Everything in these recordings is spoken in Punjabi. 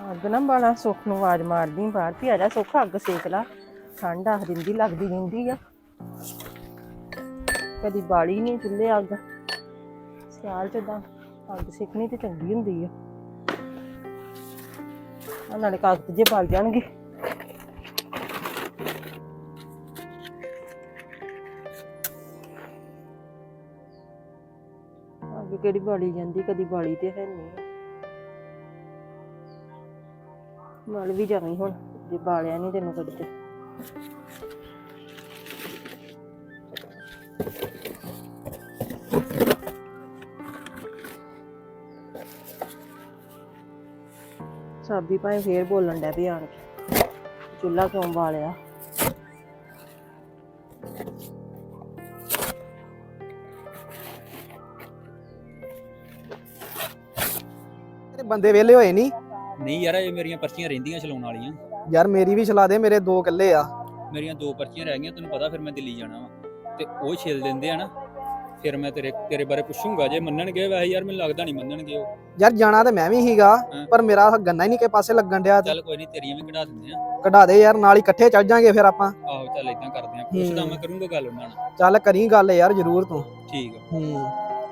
ਅੱਗ ਨਾ ਬਾਲਾ ਸੁੱਖ ਨੂੰ ਆਵਾਜ਼ ਮਾਰਦੀ ਬਾਹਰ। ਵੀ ਆ ਜਾ ਸੁੱਖ, ਅੱਗ ਸੇਕ ਲਾ। ਠੰਡ ਆਖ ਦਿੰਦੀ, ਲੱਗਦੀ ਰਹਿੰਦੀ ਆ। ਕਦੀ ਬਾਲੀ ਨਹੀਂ ਚੁੱਲ੍ਹੇ ਅੱਗ। ਸਿਆਲ ਚ ਤਾਂ ਅੱਗ ਸੇਕਣੀ ਤੇ ਚੰਗੀ ਹੁੰਦੀ ਆ। ਆ ਨਾਲੇ ਕਾਗਜ਼ ਜੇ ਬਲ ਜਾਣਗੇ। ਅੱਗ ਕਿਹੜੀ ਬਾਲੀ ਜਾਂਦੀ, ਕਦੀ ਬਾਲੀ ਤੇ ਹੈ ਨਹੀਂ ਨਾਲ ਵੀ ਜਾਵੀਂ ਹੁਣ, ਜੇ ਬਾਲਿਆ ਨਹੀਂ ਤੈਨੂੰ ਕੱਢਦੇ ਸਾਬੀ ਭਾਵੇਂ ਫੇਰ ਬੋਲਣ ਡਿਆ ਵੀ ਆਣ ਕੇ। ਚੁੱਲ੍ਹਾ ਕਿਉਂ ਬਾਲਿਆ? ਬੰਦੇ ਵਿਹਲੇ ਹੋਏ ਨਹੀਂ ਨਹੀਂ ਯਾਰ ਇਹ ਮੇਰੀਆਂ ਪਰਚੀਆਂ ਰਹਿੰਦੀਆਂ ਚਲਾਉਣ ਵਾਲੀਆਂ। ਯਾਰ ਮੇਰੀ ਵੀ ਚਲਾ ਦੇ ਮੇਰੇ ਦੋ ਕਿੱਲੇ ਆ। ਮੇਰੀਆਂ ਦੋ ਪਰਚੀਆਂ ਰਹਿ ਗਈਆਂ ਤੈਨੂੰ ਪਤਾ ਫਿਰ ਮੈਂ ਦਿੱਲੀ ਜਾਣਾ ਵਾ। ਤੇ ਉਹ ਛਿਲ ਦਿੰਦੇ ਆ ਨਾ ਫਿਰ ਮੈਂ ਤੇਰੇ ਤੇਰੇ ਬਾਰੇ ਪੁੱਛੂੰਗਾ। ਜੇ ਮੰਨਣਗੇ ਵੈਸੇ ਯਾਰ ਮੈਨੂੰ ਲੱਗਦਾ ਨਹੀਂ ਮੰਨਣਗੇ ਉਹ। ਯਾਰ ਜਾਣਾ ਤੇ ਮੈਂ ਵੀ ਹੀਗਾ ਹਾਂ। ਪਰ ਮੇਰਾ ਗੰਨਾ ਹੀ ਨਹੀਂ ਕਿ ਪਾਸੇ ਲੱਗਣ ਡਿਆ। ਤੇ ਚੱਲ ਕੋਈ ਨਹੀਂ ਤੇਰੀਆਂ ਵੀ ਕਢਾ ਦਿੰਦੇ ਆ। ਕਢਾ ਦੇ ਯਾਰ ਨਾਲ ਹੀ ਇਕੱਠੇ ਚੱਲ ਜਾਾਂਗੇ ਫਿਰ ਆਪਾਂ। ਆਹੋ ਚੱਲ ਇਦਾਂ ਕਰਦੇ ਆ। ਪੁੱਛਦਾ ਮੈਂ ਕਰੂੰਗਾ ਗੱਲ ਉਹਨਾਂ ਨਾਲ। ਚੱਲ ਕਰੀ ਗੱਲ ਯਾਰ ਜ਼ਰੂਰ ਤੂੰ। ਠੀਕ ਆ। ਹੂੰ।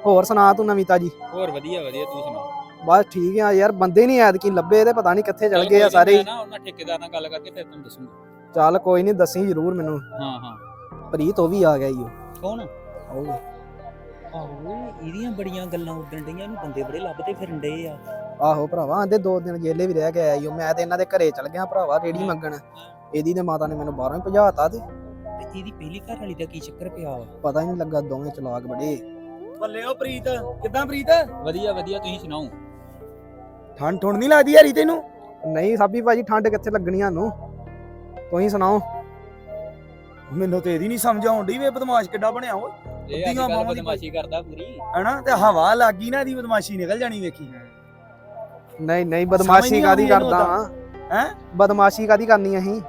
ਹੋਰ ਸੁਣਾ ਤੂੰ ਨਵੀਂ ਤਾਜੀ? ਹੋਰ ਵਧੀਆ ਵਧੀਆ ਤੂੰ ਸੁਣਾ। ਬਸ ਠੀਕ ਆ ਯਾਰ ਬੰਦੇ ਨਹੀਂ ਐਤਕੀ ਲੱਭੇ ਤੇ ਪਤਾ ਨਹੀਂ ਕਿੱਥੇ ਚਲ ਗਏ ਆ ਸਾਰੇ। ਹੀ। ਮੈਂ ਨਾ ਉਹਨਾਂ ਠੇਕੇਦਾਰ ਨਾਲ ਗੱਲ ਕਰਕੇ ਫਿਰ ਤੈਨੂੰ ਦੱਸੂੰਗਾ। ਚੱਲ ਕੋਈ ਨਹੀਂ ਦੱਸੀ ਜ਼ਰੂਰ ਮੈਨੂੰ। ਹਾਂ ਹਾਂ। ਪ੍ਰੀਤ ਉਹ ਵੀ ਆ ਗਿਆ ਈ ਓ। ਕੌਣ? ਉਹ ਆਹੋ ਇਹਦੀਆਂ ਬੜੀਆਂ ਗੱਲਾਂ ਉੱਡਣ ਡਈਆਂ ਇਹਨੂੰ ਬੰਦੇ ਬੜੇ ਲੱਭਦੇ ਫਿਰਨ ਡਏ ਆ। ਆਹੋ ਭਰਾਵਾ ਆਂਦੇ ਦੋ ਦਿਨ ਜੇਲੇ ਵੀ ਰਹਿ ਕੇ ਆਇਆ ਈ। ਮੈਂ ਤੇ ਇਹਨਾਂ ਦੇ ਘਰੇ ਚਲ ਗਿਆ ਭਰਾਵਾ ਰੇੜੀ ਮੰਗਣ। ਇਹਦੀ ਤੇ ਮਾਤਾ ਨੇ ਮੈਨੂੰ ਬਾਹਰੋਂ ਹੀ ਭਜਾਤਾ ਤੇ। ਤੇ ਇਹਦੀ ਪਹਿਲੀ ਘਰ ਵਾਲੀ ਦਾ ਕੀ ਚੱਕਰ ਪਿਆ ਵਾ? ਪਤਾ ਹੀ ਨਹੀਂ ਲੱਗਾ ਦੋਵੇਂ ਚਲਾਕ ਬੜੇ। ਬੱਲੇ ਉਹ ਪ੍ਰੀਤ ਕਿੱਦਾਂ ਪ੍ਰੀਤ? ਵਧੀਆ ਵਧੀਆ ਤੁਸੀਂ ਸੁਣਾਓ? ਠੰਡ ਠੁੰਡ ਨਹੀਂ ਲੱਗਦੀ ਯਾਰੀ ਤੈਨੂੰ? ਨਹੀਂ ਸਾਬੀ ਭਾਜੀ ਠੰਡ ਕਿੱਥੇ ਲੱਗਣੀਆਂ ਨੂੰ ਤੁਸੀਂ ਸੁਣਾਓ। ਮੈਨੂੰ ਤੇ ਇਹਦੀ ਨਹੀਂ ਸਮਝ ਆਉਣ ਡਈ ਵੇ ਬਦਮਾਸ਼ ਕਿੱਡਾ ਬਣਿਆ ਉਹ ਇਹ ਅੱਧੀਆਂ ਦੀ ਬਦਮਾਸ਼ੀ ਕਰਦਾ ਪੂਰੀ। ਹਨਾ? ਤੇ ਹਵਾ ਲੱਗੀ ਨਾ ਇਹਦੀ ਬਦਮਾਸ਼ੀ ਨਿਕਲ ਜਾਣੀ ਵੇਖੀ। ਨਹੀਂ ਨਹੀਂ ਬਦਮਾਸ਼ੀ ਕਾਦੀ ਕਰਦਾ। ਹਾਂ ਹੈਂ? ਬਦਮਾਸ਼ੀ ਕਾਦੀ ਕਰਨੀ ਅਸੀਂ?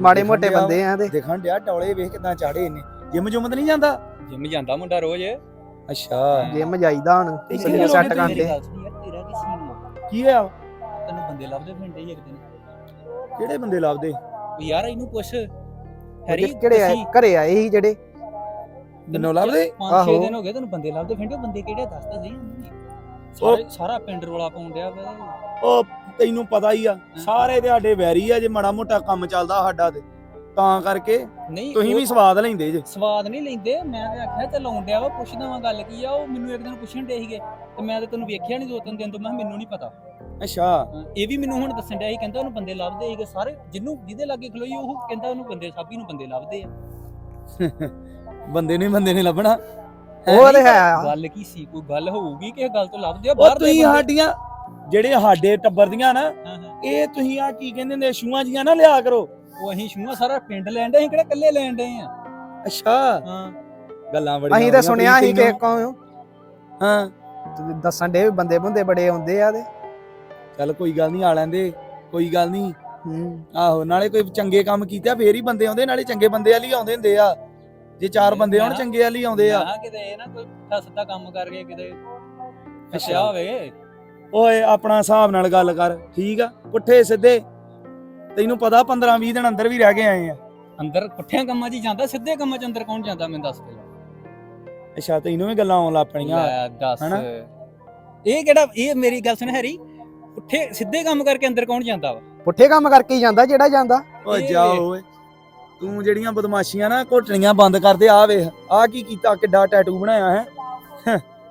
ਮਾੜੇ ਮੋਟੇ ਬੰਦੇ ਆ ਤੇ ਦੇਖਣ ਡਿਆ ਟੌਲੇ ਵੇਖ ਕਿਦਾਂ ਚਾੜੇ ਇਹਨੇ। ਜਿਮ ਜੁਮ ਤੇ ਨਹੀਂ ਜਾਂਦਾ? ਜਿਮ ਜਾਂਦਾ ਮੁੰਡਾ ਰੋਜ਼। ਅੱਛਾ। ਜਿਮ ਜਾਈਦਾ ਹੁਣ ਸੈੱਟ ਲੋਕ ਕੀ ਹੋਇਆ? ਤੈਨੂੰ ਬੰਦੇ ਲੱਭਦੇ ਫਿਰਦੇ ਹੀ ਇੱਕ ਦਿਨ। ਕਿਹੜੇ ਬੰਦੇ ਲੱਭਦੇ? ਵੀ ਯਾਰ ਇਹਨੂੰ ਪੁੱਛ। ਹੈਰੀ ਕਿਹੜੇ ਆਏ? ਘਰੇ ਆਏ ਸੀ ਜਿਹੜੇ? ਮੈਨੂੰ ਲੱਭਦੇ? ਆਹੋ। ਦਿਨ ਹੋ ਗਏ ਤੈਨੂੰ ਬੰਦੇ ਲੱਭਦੇ ਫਿਰਦੇ ਬੰਦੇ ਕਿਹੜੇ ਦੱਸਦਾ ਸਹੀ ਸਾਰੇ ਸਾਰਾ ਪਿੰਡ ਰੋਲਾ ਪਾਉਣ ਡਿਆ ਵਾ। ਉਹ ਤੈਨੂੰ ਪਤਾ ਹੀ ਆ ਸਾਰੇ ਤੁਹਾਡੇ ਵੈਰੀ ਆ ਜੇ ਮਾੜਾ ਮੋਟਾ ਕੰਮ ਚੱਲਦਾ ਸਾਡਾ ਤੇ। ਤਾਂ ਕਰਕੇ ਨਹੀਂ ਤੁਸੀਂ ਉਹ ਵੀ ਸਵਾਦ ਲੈਂਦੇ ਜੇ। ਸਵਾਦ ਨਹੀਂ ਲੈਂਦੇ। ਮੈਂ ਤੇ ਆਖਿਆ ਤੇ ਲਾਉਣ ਡਿਆ ਵਾ ਪੁੱਛਦਾ ਵਾਂ ਗੱਲ ਕੀ ਆ ਉਹ ਮੈਨੂੰ ਇੱਕ ਦਿਨ ਪੁੱਛਣ ਡੇ ਸੀਗੇ ਤੇ ਮੈਂ ਤੇ ਤੈਨੂੰ ਵੇਖਿਆ ਨਹੀਂ ਦੋ ਤਿੰਨ ਦਿਨ ਤੋਂ ਮੈਂ ਕਿਹਾ ਮੈਨੂੰ ਨਹੀਂ ਪਤਾ। ਅੱਛਾ। ਹਾਂ, ਇਹ ਵੀ ਮੈਨੂੰ ਹੁਣ ਦੱਸਣ ਡਿਆ ਸੀ ਕਹਿੰਦਾ ਉਹਨੂੰ ਬੰਦੇ ਲੱਭਦੇ ਸੀਗੇ ਸਾਰੇ ਜਿੰਨੂੰ ਜਿਹਦੇ ਲਾਗੇ ਖਲੋਈ ਉਹ ਕਹਿੰਦਾ ਉਹਨੂੰ ਬੰਦੇ ਸਾਬੀ ਨੂੰ ਬੰਦੇ ਲੱਭਦੇ ਆ। ਬੰਦੇ ਨੂੰ ਹੀ ਬੰਦੇ ਨੇ ਲੱਭਣਾ। ਉਹ ਤੇ ਹੈ। ਗੱਲ ਕੀ ਸੀ ਕੋਈ ਗੱਲ ਹੋਊਗੀ ਕਿ ਇਹ ਗੱਲ ਤੋਂ ਲੱਭਦੇ ਆ ਉਹ ਬਾਹਰ ਦੇ ਤੁਸੀਂ ਬੰਦੇ। ਸਾਡੀਆਂ ਜਿਹੜੇ ਸਾਡੇ ਟੱਬਰ ਦੀਆਂ ਨਾ ਹਾਂ, ਹਾਂ। ਇਹ ਤੁਸੀਂ ਆ ਕੀ ਕਹਿੰਦੇ ਨੇ ਛੂਆਂ ਜੀਆਂ ਨਾ ਲਿਆ ਕਰੋ। ਉਹ ਅਸੀਂ ਸ਼ੂਆ ਸਾਰਾ ਪਿੰਡ ਲੈਣ ਡੇ ਅਸੀਂ ਕਿਹੜਾ ਇਕੱਲੇ ਲੈਣ ਡੇ ਆ? ਅੱਛਾ। ਹਾਂ। ਗੱਲਾਂ ਬੜੀਆਂ ਅਸੀਂ ਤਾਂ ਸੁਣਿਆ ਸੀ। ਕਿ ਕੋ ਹਾਂ। ਦੱਸਣ ਦੇ ਬੰਦੇ ਬੰਦੇ ਬੜੇ ਆਉਂਦੇ ਆ ਤੇ। ਚੱਲ ਕੋਈ ਗੱਲ ਨਹੀਂ ਆ ਲੈਂਦੇ। ਕੋਈ ਗੱਲ ਨਹੀਂ। ਹੂੰ। ਆਹੋ ਨਾਲੇ ਕੋਈ ਚੰਗੇ ਕੰਮ ਕੀਤਾ ਫੇਰ ਹੀ ਬੰਦੇ ਆਉਂਦੇ ਨਾਲੇ ਚੰਗੇ ਬੰਦੇ ਵਾਲੀ ਆਉਂਦੇ ਹੁੰਦੇ ਆ। ਜੇ ਚਾਰ ਬੰਦੇ ਆਉਣ ਚੰਗੇ ਵਾਲੀ ਆਉਂਦੇ ਆ। ਕਿਤੇ ਇਹ ਨਾ ਕੋਈ ਪੁੱਠਾ ਸਿੱਧਾ ਕੰਮ ਕਰਕੇ ਕਿਤੇ। ਫਸਿਆ ਹੋਵੇ। ਓਏ ਆਪਣਾ ਹਿਸਾਬ ਨਾਲ ਗੱਲ ਕਰ। ਠੀਕ ਆ? ਪੁੱਠੇ ਸਿੱਧੇ। ਤੈਨੂੰ ਪਤਾ 15 20 ਦਿਨ ਅੰਦਰ ਵੀ ਰਹਿ ਕੇ ਆਏ ਆ। ਅੰਦਰ ਪੁੱਠਿਆਂ ਕੰਮਾਂ 'ਚ ਹੀ ਜਾਂਦਾ ਸਿੱਧੇ ਕੰਮਾਂ 'ਚ ਅੰਦਰ ਕੌਣ ਜਾਂਦਾ ਮੈਨੂੰ ਦੱਸ ਕੇ ਅੱਛਾ ਤੈਨੂੰ ਵੀ ਗੱਲਾਂ ਆਉਣ ਲੱਗ ਪਣੀਆਂ ਲੈ ਦੱਸ। ਹਨਾ? ਇਹ ਕਿਹੜਾ ਇਹ ਮੇਰੀ ਗੱਲ ਸੁਣ ਹੈਰੀ ਪੁੱਠੇ ਸਿੱਧੇ ਕੰਮ ਕਰਕੇ ਅੰਦਰ ਕੌਣ ਜਾਂਦਾ ਵਾ? ਪੁੱਠੇ ਕੰਮ ਕਰਕੇ ਹੀ ਜਾਂਦਾ ਜਿਹੜਾ ਜਾਂਦਾ। ਓ ਇਹ ਜਾ। ਓਏ। ਤੂੰ ਜਿਹੜੀਆਂ ਬਦਮਾਸ਼ੀਆਂ ਨਾ ਘੋਟਣੀਆਂ ਬੰਦ ਕਰਦੇ ਆ ਵੇਖ ਆ ਕੀ ਕੀਤਾ ਕਿੱਡਾ ਟੈਟੂ ਬਣਾਇਆ ਹੈ।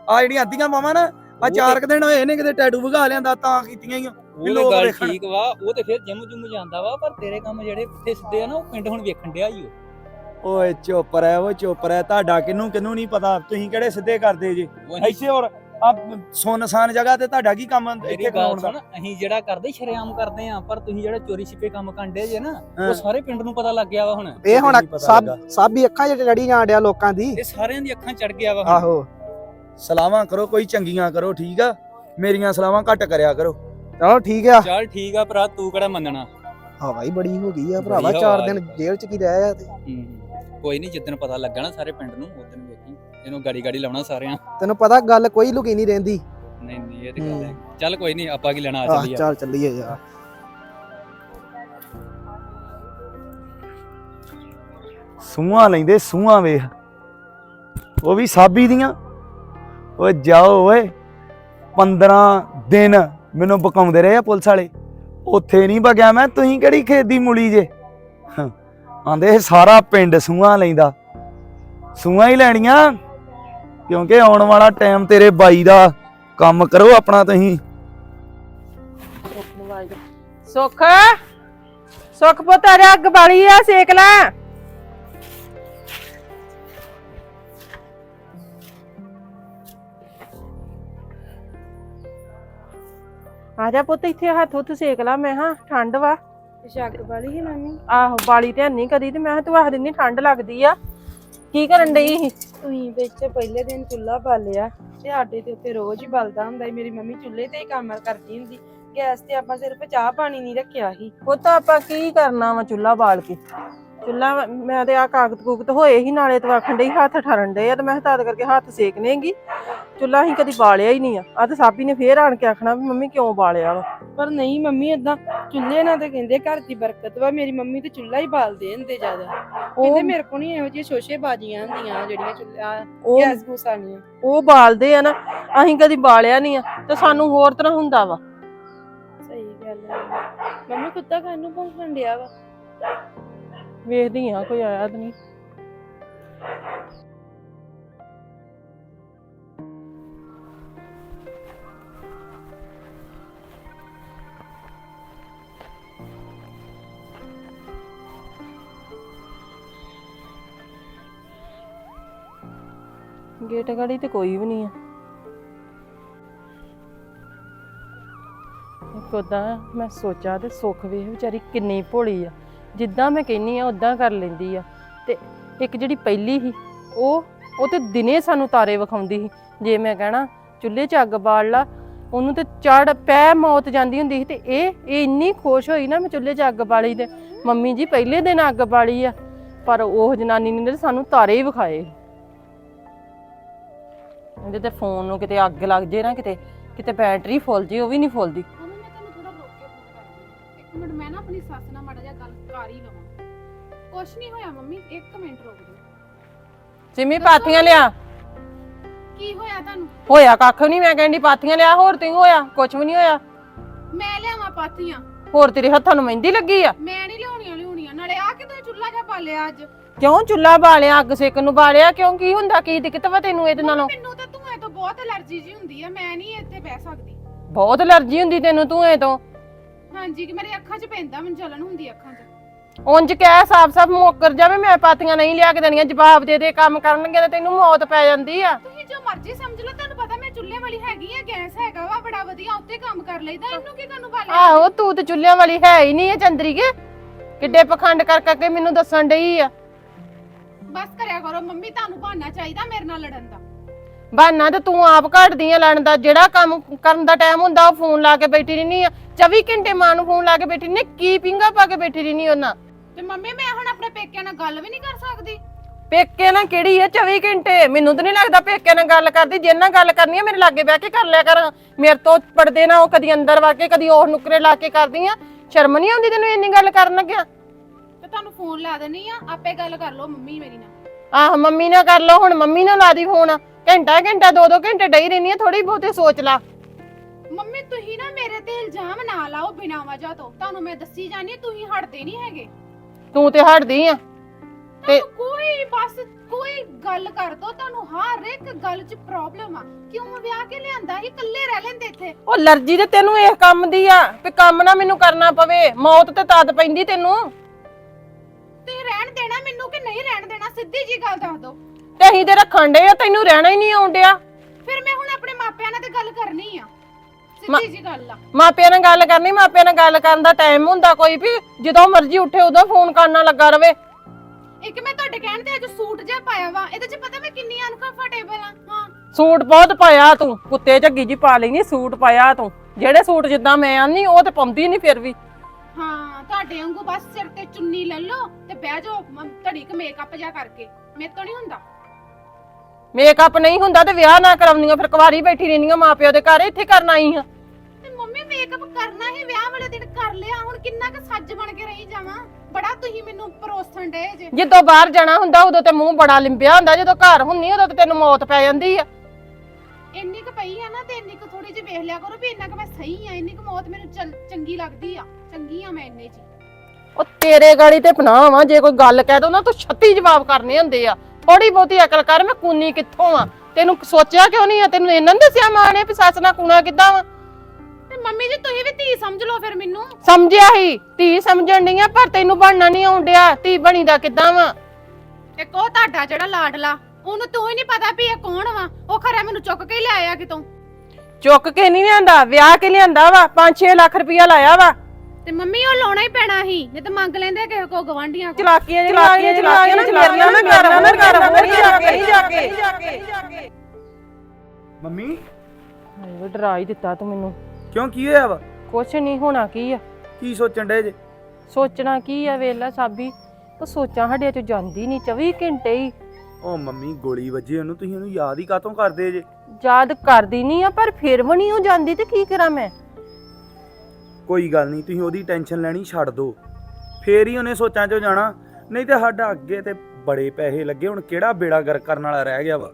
ਆ ਜਿਹੜੀਆਂ ਅੱਧੀਆਂ ਮਾਵਾਂ ਨਾ ਆ ਚਾਰ ਕੁ ਦਿਨ ਹੋਏ ਨੇ ਕਿਤੇ ਟੈਟੂ ਵਗਾ ਲਿਆਂਦਾ ਤਾਂ ਕੀਤੀਆਂ ਹੀ ਉਹ ਤੇ ਲੋਕ ਗੱਲ ਵੇਖਣ। ਠੀਕ ਵਾ ਉਹ ਤੇ ਫਿਰ ਜਿਮ ਜੁਮ ਜਾਂਦਾ ਵਾ ਪਰ ਤੇਰੇ ਕੰਮ ਜਿਹੜੇ ਪੁੱਠੇ ਸਿੱਧੇ ਆ ਨਾ ਉਹ ਪਿੰਡ ਹੁਣ ਵੇਖਣ ਡਿਆ ਹੀ ਉਹ ਓਏ ਚੁੱਪ ਰਹਿ ਓਏ ਚੁੱਪ ਰਹਿ ਤੁਹਾਡਾ ਕਿਨੂੰ ਕਿਨੂੰ ਨਹੀਂ ਪਤਾ ਤੁਸੀਂ ਕਿਹੜੇ ਸਿੱਧੇ ਕਰਦੇ ਜੇ? ਉਹ। ਅਸੀਂ- ਇੱਥੇ ਹੋਰ ਆ ਸੁਨਸਾਨ ਜਗ੍ਹਾ ਤੇ ਤੁਹਾਡਾ ਕੀ ਕੰਮ ਮੇਰੀ ਇੱਥੇ ਗੱਲ ਕਰਾਉਣ ਦਾ? ਸੁਣ ਅਸੀਂ ਜਿਹੜਾ ਕਰਦੇ ਸ਼ਰੇਆਮ ਕਰਦੇ ਆ ਪਰ ਤੁਸੀਂ ਜਿਹੜਾ ਚੋਰੀ ਛਿਪੇ ਕੰਮ ਕਾਂਡੇ ਜੇ ਨਾ ਹਾਂ। ਉਹ ਸਾਰੇ ਪਿੰਡ ਨੂੰ ਪਤਾ ਲੱਗ ਗਿਆ ਵਾ ਹੁਣ। ਇਹ ਹੁਣ ਨਹੀਂ ਪਤਾ ਸਭ ਲੱਗਾ। ਸਭ ਹੀ ਅੱਖਾਂ 'ਚ ਚੜੀ ਜਾਣ ਡਿਆ ਲੋਕਾਂ ਦੀ। ਇਹ ਸਾਰਿਆਂ ਦੀ ਅੱਖਾਂ ਚੜ ਗਿਆ ਵਾ ਹੁਣ। ਆਹੋ। ਸਲਾਹਾਂ ਕਰੋ ਕੋਈ ਚੰਗੀਆਂ ਕਰੋ ਠੀਕ ਆ? ਮੇਰੀਆਂ ਸਲਾਹਾਂ ਘੱਟ ਕਰਿਆ ਕਰੋ। ਚਲੋ ਠੀਕ ਆ। ਚੱਲ ਠੀਕ ਆ ਭਰਾ ਤੂੰ ਕਿਹੜਾ ਮੰਨਣਾ? ਹਵਾ ਹੀ ਬੜੀ ਹੋ ਗਈ ਆ ਭਰਾਵਾ ਬੜੀ ਹਵਾ ਦਿਨ ਜੇਲ੍ਹ 'ਚ ਕੀ ਰਹਿ ਆ ਤੇ। ਹੂੰ। ਕੋਈ ਨਹੀਂ ਜਿੱਦਣ ਪਤਾ ਲੱਗਣਾ ਸਾਰੇ ਪਿੰਡ ਨੂੰ ਉਦੋਂ ਵੇਖੀ। ਇਹਨੂੰ ਗਾੜੀ ਗਾੜੀ ਲਾਉਣਾ ਸਾਰਿਆਂ। ਤੈਨੂੰ ਪਤਾ ਗੱਲ ਕੋਈ ਲੁਕੀ ਨਹੀਂ ਰਹਿੰਦੀ। ਨਹੀਂ ਨਹੀਂ ਇਹ ਤੇ ਗੱਲ ਹੈ। ਚੱਲ ਕੋਈ ਨਹੀਂ ਆਪਾਂ ਕੀ ਲੈਣਾ ਆ ਆਹ ਚੱਲੀਏ। ਚੱਲ ਚੱਲੀਏ ਯਾਰ। ਸੂਆਂ ਲੈਂਦੇ ਸੂਆਂ ਵੇਖ। ਉਹ ਵੀ ਸਾਬੀ ਦੀਆਂ। ਓਏ ਜਾਓ ਓਏ 15 ਦਿਨ। ਮੈਨੂੰ ਬਕਾਉਂਦੇ ਰਹੇ ਆ ਪੁਲਿਸ ਵਾਲੇ। ਉੱਥੇ ਨਹੀਂ ਬਗਿਆ ਮੈਂ, ਤੁਸੀਂ ਕਿਹੜੀ ਖੇਤ ਦੀ ਮੁਲੀ ਜੇ? ਆਂਦੇ ਸਾਰਾ ਪਿੰਡ ਸੂਆਂ ਲੈਂਦਾ। ਸੂਆਂ ਹੀ ਲੈਣੀਆਂ, ਕਿਉਂਕਿ ਆਉਣ ਵਾਲਾ ਟਾਈਮ ਤੇਰੇ ਬਾਈ ਦਾ ਕੰਮ ਕਰੋ ਆਪਣਾ ਤੁਸੀਂ। ਸੁੱਖ ਸੁੱਖ ਪੁੱਤ ਆ ਅੱਗ ਬਾਲੀ ਆ, ਸੇਕ ਲੈ। ਆ ਜਾ ਪੁੱਤ ਇੱਥੇ ਹੱਥ ਹੁੱਥ ਸੇਕ ਲਾ ਮੈਂ ਹਾਂ ਠੰਡ ਵਾ। ਸ਼ੱਕ ਵਾਲੀ ਹੈ ਮੰਮੀ। ਆਹੋ ਬਾਲੀ ਤੇ ਨਹੀਂ ਕਦੀ ਤੇ ਮੈਂ ਕਿਹਾ ਤੂੰ ਆਖ ਦਿੰਦੀ ਠੰਡ ਲੱਗਦੀ ਆ। ਕੀ ਕਰਨ ਡਈ ਸੀ? ਤੁਸੀਂ ਵਿੱਚ ਪਹਿਲੇ ਦਿਨ ਚੁੱਲ੍ਹਾ ਬਾਲਿਆ ਤੇ ਸਾਡੇ ਤੇ ਉੱਤੇ ਰੋਜ਼ ਹੀ ਬਲਦਾ ਹੁੰਦਾ ਸੀ। ਮੇਰੀ ਮੰਮੀ ਚੁੱਲ੍ਹੇ ਤੇ ਹੀ ਕੰਮ ਕਰਦੀ ਹੁੰਦੀ। ਗੈਸ ਤੇ ਆਪਾਂ ਸਿਰਫ ਚਾਹ ਪਾਣੀ ਨਹੀਂ ਰੱਖਿਆ ਸੀ। ਪੁੱਤ ਆਪਾਂ ਕੀ ਕਰਨਾ ਵਾ ਚੁੱਲਾ ਬਾਲ ਕੇ? ਚੁੱਲਾ ਮੈਂ ਤੇ ਆ ਕਾਗਤ ਕੂਗਤ ਹੋਏ ਹੀ ਨਾਲੇ ਤੇ ਆਖਣ ਡਈ ਹੱਥ ਠਰਨ ਡੇ ਆ ਤੇ ਮੈਂ ਕਿਹਾ ਤਦ ਕਰਕੇ ਹੱਥ ਸੇਕਨੇਗੀ ਚੁੱਲਾ ਹੀ ਕਦੀ ਬਾਲਿਆ ਹੀ ਨਹੀਂ ਆ। ਆ ਤੇ ਸਾਬੀ ਨੇ ਫੇਰ ਆਣ ਕੇ ਆਖਣਾ ਵੀ ਮੰਮੀ ਕਿਉਂ ਬਾਲਿਆ ਵਾ? ਪਰ ਨਹੀਂ ਮੰਮੀ ਏਦਾਂ ਚੁੱਲ੍ਹੇ ਨਾਲ ਤੇ ਕਹਿੰਦੇ ਘਰ ਦੀ ਬਰਕਤ ਵਾ ਮੇਰੀ ਮੰਮੀ ਤੇ ਚੁੱਲ੍ਹਾ ਹੀ ਬਾਲਦੇ ਹੁੰਦੇ ਜ਼ਿਆਦਾ। ਕਹਿੰਦੇ ਮੇਰੇ ਕੋਲ ਨਹੀਂ ਇਹੋ ਜਿਹੀ ਸ਼ੋਸ਼ੇ ਬਾਜੀਆਂ ਹੁੰਦੀਆਂ ਜਿਹੜੀਆਂ ਚੁੱਲ੍ਹਾ ਉਹ ਗੈਸ ਗੂਸ ਵਾਲੀਆਂ। ਉਹ ਬਾਲਦੇ ਆ ਨਾ ਅਸੀਂ ਕਦੀ ਬਾਲਿਆ ਨਹੀਂ ਆ ਤੇ ਸਾਨੂੰ ਹੋਰ ਤਰ੍ਹਾਂ ਹੁੰਦਾ ਵਾ। ਸਹੀ ਗੱਲ ਹੈ ਮੰਮੀ ਕੁੱਤਾ ਖਾਣ ਨੂੰ ਭੌਂਕਣ ਡਿਆ ਵਾ। ਵੇਖਦੀ ਆ ਕੋਈ ਆਇਆ ਤਾਂ ਨਹੀਂ ਗੇਟ ਗਾੜੀ ਤੇ ਕੋਈ ਵੀ ਨਹੀਂ ਆ ਕੋਦਾ ਮੈਂ ਸੋਚਾ ਤੇ ਸੁੱਖ ਵੇਖ ਵਿਚਾਰੀ ਕਿੰਨੀ ਭੋਲੀ ਆ ਜਿੱਦਾਂ ਮੈਂ ਕਹਿੰਨੀ ਆ ਉਦਾਂ ਕਰ ਲੈਂਦੀ ਆ। ਤੇ ਇੱਕ ਜਿਹੜੀ ਪਹਿਲੀ ਸੀ, ਉਹ ਉਹ ਤੇ ਦਿਨੇ ਸਾਨੂੰ ਤਾਰੇ ਵਿਖਾਉਂਦੀ ਸੀ। ਜੇ ਮੈਂ ਕਹਿਣਾ, ਚੁੱਲ੍ਹੇ 'ਚ ਅੱਗ ਬਾਲ ਲਾ, ਉਹਨੂੰ ਤੇ ਚੜ ਪੈ ਮੌਤ ਜਾਂਦੀ ਹੁੰਦੀ ਸੀ ਤੇ ਇਹ ਇਹ ਇੰਨੀ ਖੁਸ਼ ਹੋਈ ਨਾ ਮੈਂ ਚੁੱਲ੍ਹੇ 'ਚ ਅੱਗ ਬਾਲੀ ਤੇ। ਮੰਮੀ ਜੀ, ਪਹਿਲੇ ਦਿਨ ਅੱਗ ਬਾਲੀ ਆ, ਪਰ ਉਹ ਜਨਾਨੀ ਨੇ ਸਾਨੂੰ ਤਾਰੇ ਹੀ ਵਿਖਾਏ ਇਹਦੇ ਤੇ ਫੋਨ ਨੂੰ ਕਿਤੇ ਅੱਗ ਲੱਗ ਜੇ ਨਾ ਕਿਤੇ ਕਿਤੇ ਬੈਟਰੀ ਫੁੱਲ ਜੇ, ਉਹ ਵੀ ਨਹੀਂ ਫੁੱਲਦੀ। ਮੰਮੀ, ਮੈਂ ਤੁਹਾਨੂੰ ਥੋੜਾ ਰੋਕ ਕੇ ਫੋਨ ਕਰਦੀ ਇੱਕ ਮਿੰਟ, ਮੈਂ ਨਾ ਆਪਣੀ ਸੱਸ ਨਾਲ ਮਾੜਾ ਜਿਹਾ ਗੱਲ ਕਰ ਹੀ ਲਵਾਂ। ਕੁਛ ਨਹੀਂ ਹੋਇਆ ਮੰਮੀ ਇੱਕ ਮਿੰਟ ਰੁਕ ਜਾਓ। ਸਿਮੀ ਪਾਥੀਆਂ ਲਿਆ। ਕੀ ਹੋਇਆ ਤੁਹਾਨੂੰ? ਹੋਇਆ ਕੱਖ ਨਹੀਂ ਮੈਂ ਕਹਿੰਦੀ ਪਾਥੀਆਂ ਲਿਆ ਹੋਰ ਤੈਨੂੰ ਹੋਇਆ ਕੁਝ ਵੀ ਨਹੀਂ ਹੋਇਆ। ਮੈਂ ਲਿਆਵਾਂ ਪਾਥੀਆਂ। ਹੋਰ ਤੇਰੇ ਹੱਥਾਂ ਨੂੰ ਮਹਿੰਦੀ ਲੱਗੀ ਆ? ਮੈਂ ਨਹੀਂ ਲਿਆਉਣੀਆਂ ਲਿਆਉਣੀਆਂ ਨਾਲੇ ਆ ਕੇ ਤੁਸੀਂ ਚੁੱਲ੍ਹਾ ਜਿਹਾ ਬਾਲਿਆ ਅੱਜ? ਕਿਉਂ ਚੁੱਲਾ ਬਾਲਿਆ ਅੱਗ ਸੇਕਣ ਨੂੰ ਬਾਲਿਆ ਕਿਉਂ ਕੀ ਹੁੰਦਾ ਕੀ ਦਿੱਕਤ ਵਾ ਤੈਨੂੰ ਇਹਦੇ ਨਾਲੋਂ? ਮੈਨੂੰ ਤਾਂ ਧੂਏ ਤੋਂ ਬਹੁਤ ਅਲਰਜੀ ਜੀ ਹੁੰਦੀ ਆ ਮੈਂ ਨਹੀਂ ਇੱਥੇ ਬਹਿ ਸਕਦੀ। ਬਹੁਤ ਅਲਰਜੀ ਹੁੰਦੀ ਤੈਨੂੰ ਧੂਏ ਤੋਂ ਹਾਂਜੀ ਕਿ ਮੇਰੇ ਅੱਖਾਂ 'ਚ ਪੈਂਦਾ ਮੈਨੂੰ ਜਲਨ ਹੁੰਦੀ ਆ ਅੱਖਾਂ 'ਚ। ਉਂਝ ਕਹਿ ਸਾਫ਼ ਸਾਫ਼ ਮੁੱਕਰ ਜਾਵੇ ਮੈਂ ਪਾਥੀਆਂ ਨਹੀਂ ਲਿਆ ਕੇ ਦੇਣੀਆਂ ਜਵਾਬ ਦੇ ਦੇ ਕੰਮ ਕਰਨਗੇ ਤੇ ਤੈਨੂੰ ਮੌਤ ਪੈ ਜਾਂਦੀ ਆ। ਤੁਸੀਂ ਜੋ ਮਰਜ਼ੀ ਸਮਝ ਲਓ ਤੁਹਾਨੂੰ ਪਤਾ ਮੈਂ ਚੁੱਲ੍ਹੇ ਵਾਲੀ ਹੈਗੀ ਆ ਗੈਸ ਹੈਗਾ ਵਾ ਬੜਾ ਵਧੀਆ ਉੱਤੇ ਕੰਮ ਕਰ ਲਈਦਾ ਇਹਨੂੰ ਕੀ ਤੁਹਾਨੂੰ ਬਾਲਿਆ ਆਹੋ ਤੂੰ ਤੇ ਚੁੱਲ੍ਹਿਆਂ ਵਾਲੀ ਹੈ ਹੀ ਨਹੀਂ ਇਹ ਚੰਦਰੀ ਕੇ ਕਿੱਡੇ ਪਖੰਡ ਕਰ ਕਰਕੇ ਮੈਨੂੰ ਦੱਸਣ ਡਈ ਆ। ਬਸ ਕਰਿਆ ਕਰੋ ਮੰਮੀ ਤੁਹਾਨੂੰ ਬਹਾਨਾ ਚਾਹੀਦਾ ਮੇਰੇ ਨਾਲ ਲੜਨ ਦਾ। ਬਹਾਨਾ ਤੇ ਤੂੰ ਆਪ ਘੜਦੀ ਆ ਲੜਨ ਦਾ ਜਿਹੜਾ ਕੰਮ ਕਰਨ ਦਾ ਟਾਈਮ ਹੁੰਦਾ ਉਹ ਫੋਨ ਲਾ ਕੇ ਬੈਠੀ ਰਹਿਨੀ ਆ। 24 ਘੰਟੇ ਮਾਂ ਨੂੰ ਫੋਨ ਲਾ ਕੇ ਬੈਠੀ ਨੇ ਕੀ ਪਿੰਗਾ ਪਾ ਕੇ ਬੈਠੀ ਰਹਿਨੀ ਉਹਨਾਂ? ਤੇ ਮੰਮੀ ਮੈਂ ਹੁਣ ਆਪਣੇ ਪੇਕਿਆਂ ਨਾਲ ਗੱਲ ਵੀ ਨਹੀਂ ਕਰ ਸਕਦੀ? ਪੇਕੇ ਨਾਲ ਕਿਹੜੀ ਆ 24 ਘੰਟੇ? ਮੈਨੂੰ ਤਾਂ ਨਹੀਂ ਲੱਗਦਾ ਪੇਕੇ ਨਾਲ ਗੱਲ ਕਰਦੀ ਜੇ ਨਾਲ ਗੱਲ ਕਰਨੀ ਆ ਮੇਰੇ ਲਾਗੇ ਬਹਿ ਕੇ ਕਰ ਲਿਆ ਕਰ। ਮੇਰੇ ਤੋਂ ਪੜਦੇ ਨਾ ਉਹ ਕਦੀ ਅੰਦਰ ਵਾ ਕੇ ਕਦੀ ਉਹ ਨੁਕਰੇ ਲਾ ਕੇ ਕਰਦੀ ਆ। ਸ਼ਰਮ ਨਹੀਂ ਆਉਂਦੀ ਤੈਨੂੰ ਇੰਨੀ ਗੱਲ ਕਰਨ ਲੱਗਿਆ? ਤੇ ਤੁਹਾਨੂੰ ਫੋਨ ਲਾ ਦੇਣੀ ਆ ਆਪੇ ਗੱਲ ਕਰ ਲਓ ਮੰਮੀ ਮੇਰੀ ਨਾਲ। ਆਹ ਮੰਮੀ ਨਾਲ ਕਰ ਲਓ ਹੁਣ ਮੰਮੀ ਨਾਲ ਲਾ ਦੀ ਫੋਨ ਘੰਟਾ ਘੰਟਾ ਦੋ ਦੋ ਘੰਟੇ ਡਈ ਰਹਿਨੀ ਆ ਥੋੜੀ ਬਹੁਤੀ ਸੋਚ ਲਾ। ਮੰਮੀ ਤੁਸੀਂ ਨਾ ਮੇਰੇ ਤੇ ਇਲਜ਼ਾਮ ਨਾ ਲਾਓ ਬਿਨਾਂ ਵਜ੍ਹਾ ਤੋਂ। ਤੁਹਾਨੂੰ ਮੈਂ ਦੱਸੀ ਜਾਨੀ ਤੁਸੀਂ ਹਟਦੇ ਨਹੀਂ ਹੈਗੇ। ਤੂੰ ਤੇ ਹਟਦੀ ਆ। ਤੇ- ਤੁਹਾਨੂੰ ਕੋਈ ਬਸ ਕੋਈ ਗੱਲ ਕਰ ਦੋ ਤੁਹਾਨੂੰ ਹਰ ਇੱਕ ਗੱਲ 'ਚ ਪ੍ਰੋਬਲਮ ਆ। ਕਿਉਂ ਵਿਆਹ ਕੇ ਲਿਆਂਦਾ ਸੀ ਇਕੱਲੇ ਰਹਿ ਲੈਂਦੇ ਇੱਥੇ? ਉਹ ਅਲਰਜੀ ਤੇ ਤੈਨੂੰ ਇਸ ਕੰਮ ਦੀ ਆ ਵੀ ਕੰਮ ਨਾ ਮੈਨੂੰ ਕਰਨਾ ਪਵੇ। ਮੌਤ ਤੇ ਤਦ ਪੈਂਦੀ ਤੈਨੂੰ। ਤੁਸੀਂ ਰਹਿਣ ਦੇਣਾ ਮੈਨੂੰ ਕਿ ਨਹੀਂ ਰਹਿਣ ਦੇਣਾ? ਸਿੱਧੀ ਜੀ ਗੱਲ ਦੱਸ ਦਿਓ ਤੇ ਅਸੀਂ ਤੇ ਰੱਖਣ ਡੇ ਆ ਤੈਨੂੰ ਰਹਿਣਾ ਹੀ ਨਹੀਂ ਆਉਂਦਿਆ। ਫਿਰ ਮੈਂ ਹੁਣ ਆਪਣੇ ਮਾਪਿਆਂ ਨਾਲ ਤੇ ਗੱਲ ਕਰਨੀ ਆ। ਮਾ- ਸਿੱਧੀ ਜੀ ਗੱਲ ਆ। ਮਾਪਿਆਂ ਨਾਲ ਗੱਲ ਕਰਨੀ ਮਾਪਿਆਂ ਨਾਲ ਗੱਲ ਕਰਨ ਦਾ ਟਾਈਮ ਹੁੰਦਾ ਕੋਈ ਵੀ ਜਦੋਂ ਮਰਜ਼ੀ ਉੱਠੇ ਉਦੋਂ ਫੋਨ ਕਰਨਾ ਲੱਗਾ ਰਵੇ। ਇੱਕ ਮੈਂ ਤੁਹਾਡੇ ਕਹਿਣ ਤੇ ਅੱਜ ਸੂਟ ਜਿਹਾ ਪਾਇਆ ਵਾ ਇਹਦੇ 'ਚ ਪਤਾ ਮੈਂ ਕਿੰਨੀ ਅਨਕੰਫਰਟੇਬਲ ਆ? ਹਾਂ। ਸੂਟ ਬਹੁਤ ਪਾਇਆ ਤੂੰ ਕੁੱਤੇ ਝੱਗੀ ਜੀ ਪਾ ਲੈਣੀ ਸੂਟ ਪਾਇਆ ਤੂੰ। ਜਿਹੜੇ ਸੂਟ ਜਿੱਦਾਂ ਮੈਂ ਆਨੀ ਉਹ ਤੇ ਪਾਉਂਦੀ ਨਹੀਂ ਫਿਰ ਵੀ। ਹਾਂ ਤੁਹਾਡੇ ਵਾਂਗੂ ਬਸ ਸਿਰ ਤੇ ਚੁੰਨੀ ਲੈ ਲਓ ਤੇ ਬਹਿ ਜਾਓ ਮ- ਧੜੀ ਕ ਮੇਕਅਪ ਜਾ ਕਰਕੇ। ਮੇਰੇ ਤੋਂ ਨਹੀਂ ਹੁੰਦਾ। ਮੇਕਅਪ ਨਹੀਂ ਹੁੰਦਾ ਤੇ ਵਿਆਹ ਨਾ ਕਰਾਉਂਦੀਆਂ ਫਿਰ ਕੁਵਾਰੀ ਬੈਠੀ ਰਹਿੰਦੀਆਂ ਮਾਪਿਓ ਦੇ ਘਰ ਇੱਥੇ ਕਰਨ ਆਈ ਹਾਂ। ਤੇ ਮੰਮੀ ਮੇਕਅਪ ਕਰਨਾ ਹੀ ਵਿਆਹ ਵਾਲੇ ਦਿਨ ਕਰ ਲਿਆ ਹੁਣ ਕਿੰਨਾ ਕੁ ਸੱਜ ਬਣ ਕੇ ਰਹੀ ਜਾਵਾਂ? ਬੜਾ ਤੁਸੀਂ ਮੈਨੂੰ ਪਰੋਸਣ ਡੇ ਜੇ। ਜਦੋਂ ਬਾਹਰ ਜਾਣਾ ਹੁੰਦਾ ਉਦੋਂ ਤੇ ਮੂੰਹ ਬੜਾ ਲਿੰਬਿਆ ਹੁੰਦਾ ਜਦੋਂ ਘਰ ਹੁੰਨੀ ਉਦੋਂ ਤੇ ਤੈਨੂੰ ਮੌਤ ਪੈ ਜਾਂਦੀ ਆ। ਇੰਨੀ ਕੁ ਪਈ ਆ ਨਾ ਤੇ ਇੰਨੀ ਕੁ ਥੋੜੀ ਜਿਹੀ ਵੇਖ ਲਿਆ ਕਰੋ ਵੀ ਇੰਨਾ ਕੁ ਮੈਂ ਸਹੀ ਆ ਇੰਨੀ ਕੁ ਮੌਤ ਮੈਨੂੰ ਚੰਗੀ ਲੱਗਦੀ ਆ ਚੰਗੀ ਆ ਮੈਂ ਇੰਨੇ ਚ। ਹੀ। ਉਹ ਤੇਰੇ ਗਾੜੀ ਤੇ ਪਨਾਹ ਵਾ ਜੇ ਕੋਈ ਗੱਲ ਕਹਿ ਦੋ ਨਾ ਤੂੰ 36 ਜਵਾਬ ਕਰਨੇ ਹੁੰਦੇ ਆ। ਥੋੜੀ ਬਹੁਤੀ ਅਕਲ ਕਰ ਮੈਂ ਕੂਨੀ ਕਿੱਥੋਂ ਆ? ਤੈਨੂੰ ਸੋਚਿਆ ਕਿਉਂ ਨਹੀਂ ਆ? ਤੈਨੂੰ ਇਹਨਾਂ ਨੇ ਦੱਸਿਆ ਮਾਂ ਨੇ ਵੀ ਸੱਸ ਨਾਲ ਕੂਣਾ ਕਿੱਦਾਂ ਵਾ? ਤੇ ਮੰਮੀ ਜੀ ਤੁਸੀਂ ਵੀ ਧੀ ਸਮਝ ਲਓ ਫਿਰ ਮੈਨੂੰ। ਸਮਝਿਆ ਹੀ ਧੀ ਸਮਝਣ ਨਹੀਂ ਆ ਪਰ ਤੈਨੂੰ ਬਣਨਾ ਨਹੀਂ ਆਉਂਦਿਆ ਧੀ ਬਣੀ ਦਾ ਕਿੱਦਾਂ ਵਾ? ਇੱਕ ਉਹ ਤੁਹਾਡਾ ਜਿਹੜਾ ਲਾਡਲਾ ਉਹਨੂੰ ਤੂੰ ਹੀ ਨਹੀਂ ਪਤਾ ਵੀ ਇਹ ਕੌਣ ਵਾ। ਉਹ ਖਰਿਆ ਮੈਨੂੰ ਚੁੱਕ ਕੇ ਹੀ ਲਿਆਇਆ ਕਿਤੋਂ। ਚੁੱਕ ਕੇ ਨਹੀਂ ਲਿਆਂਦਾ ਵਿਆਹ ਕੇ ਲਿਆਂਦਾ ਵਾ 5-6 ਲੱਖ ਰੁਪਇਆ ਲਾਇਆ ਵਾ। ਤੇ ਮੰਮੀ ਉਹ ਲਾਉਣਾ ਹੀ ਪੈਣਾ ਸੀ। ਨਹੀਂ ਤੇ ਮੰਗ ਲੈਂਦੇ ਕਿਸੇ ਕੋ ਗਵਾਂਢੀਆਂ ਕੋਲ। ਚਲਾਕੀਆਂ ਚਲਾਕੀਆਂ ਚਲਾਕੀਆਂ ਨਾ ਮੇਰੀਆਂ ਨਾ ਕਰ ਨਾ ਕਰ ਹੋਰ ਜਾ ਕੇ ਜਾ ਕੇ ਮੰਮੀ? ਹਾਏ ਡਰਾ ਹੀ ਦਿੱਤਾ ਤੂੰ ਮੈਨੂੰ। ਕਿਉਂ ਕੀ ਹੋਇਆ ਵਾ? ਕੁਛ ਨਹੀਂ ਹੋਣਾ ਕੀ ਆ? ਕੀ ਸੋਚਣ ਡੇ ਜੇ? ਸੋਚਣਾ ਕੀ ਆ ਵੇਲਾ ਸਾਬੀ? ਉਹ ਸੋਚਾਂ ਸਾਡੇ ਚ ਜਾਂਦੀ ਨਹੀਂ 24 ਘੰਟੇ ਹੀ। ਉਹ ਮੰਮੀ ਗੋਲੀ ਵੱਜੀ ਉਹਨੂੰ ਤੁਸੀਂ ਉਹਨੂੰ ਯਾਦ ਹੀ ਕਾਤੋਂ ਕਰਦੇ ਜੇ? ਯਾਦ ਕਰਦੀ ਨਹੀਂ ਆ ਪਰ ਫਿਰ ਵੀ ਨਹੀਂ ਉਹ ਜਾਂਦੀ ਤੇ ਕੀ ਕਰਾਂ ਮੈਂ? ਕੋਈ ਗੱਲ ਨਹੀਂ ਤੁਸੀਂ ਉਹਦੀ ਟੈਨਸ਼ਨ ਲੈਣੀ ਛੱਡ ਦਿਓ। ਫੇਰ ਹੀ ਉਹਨੇ ਸੋਚਾਂ 'ਚੋਂ ਜਾਣਾ ਨਹੀਂ ਤੇ ਸਾਡਾ ਅੱਗੇ ਤੇ ਬੜੇ ਪੈਸੇ ਲੱਗੇ ਹੁਣ ਕਿਹੜਾ ਬੇੜਾ ਗਰ ਕਰਨ ਵਾਲਾ ਰਹਿ ਗਿਆ ਵਾ?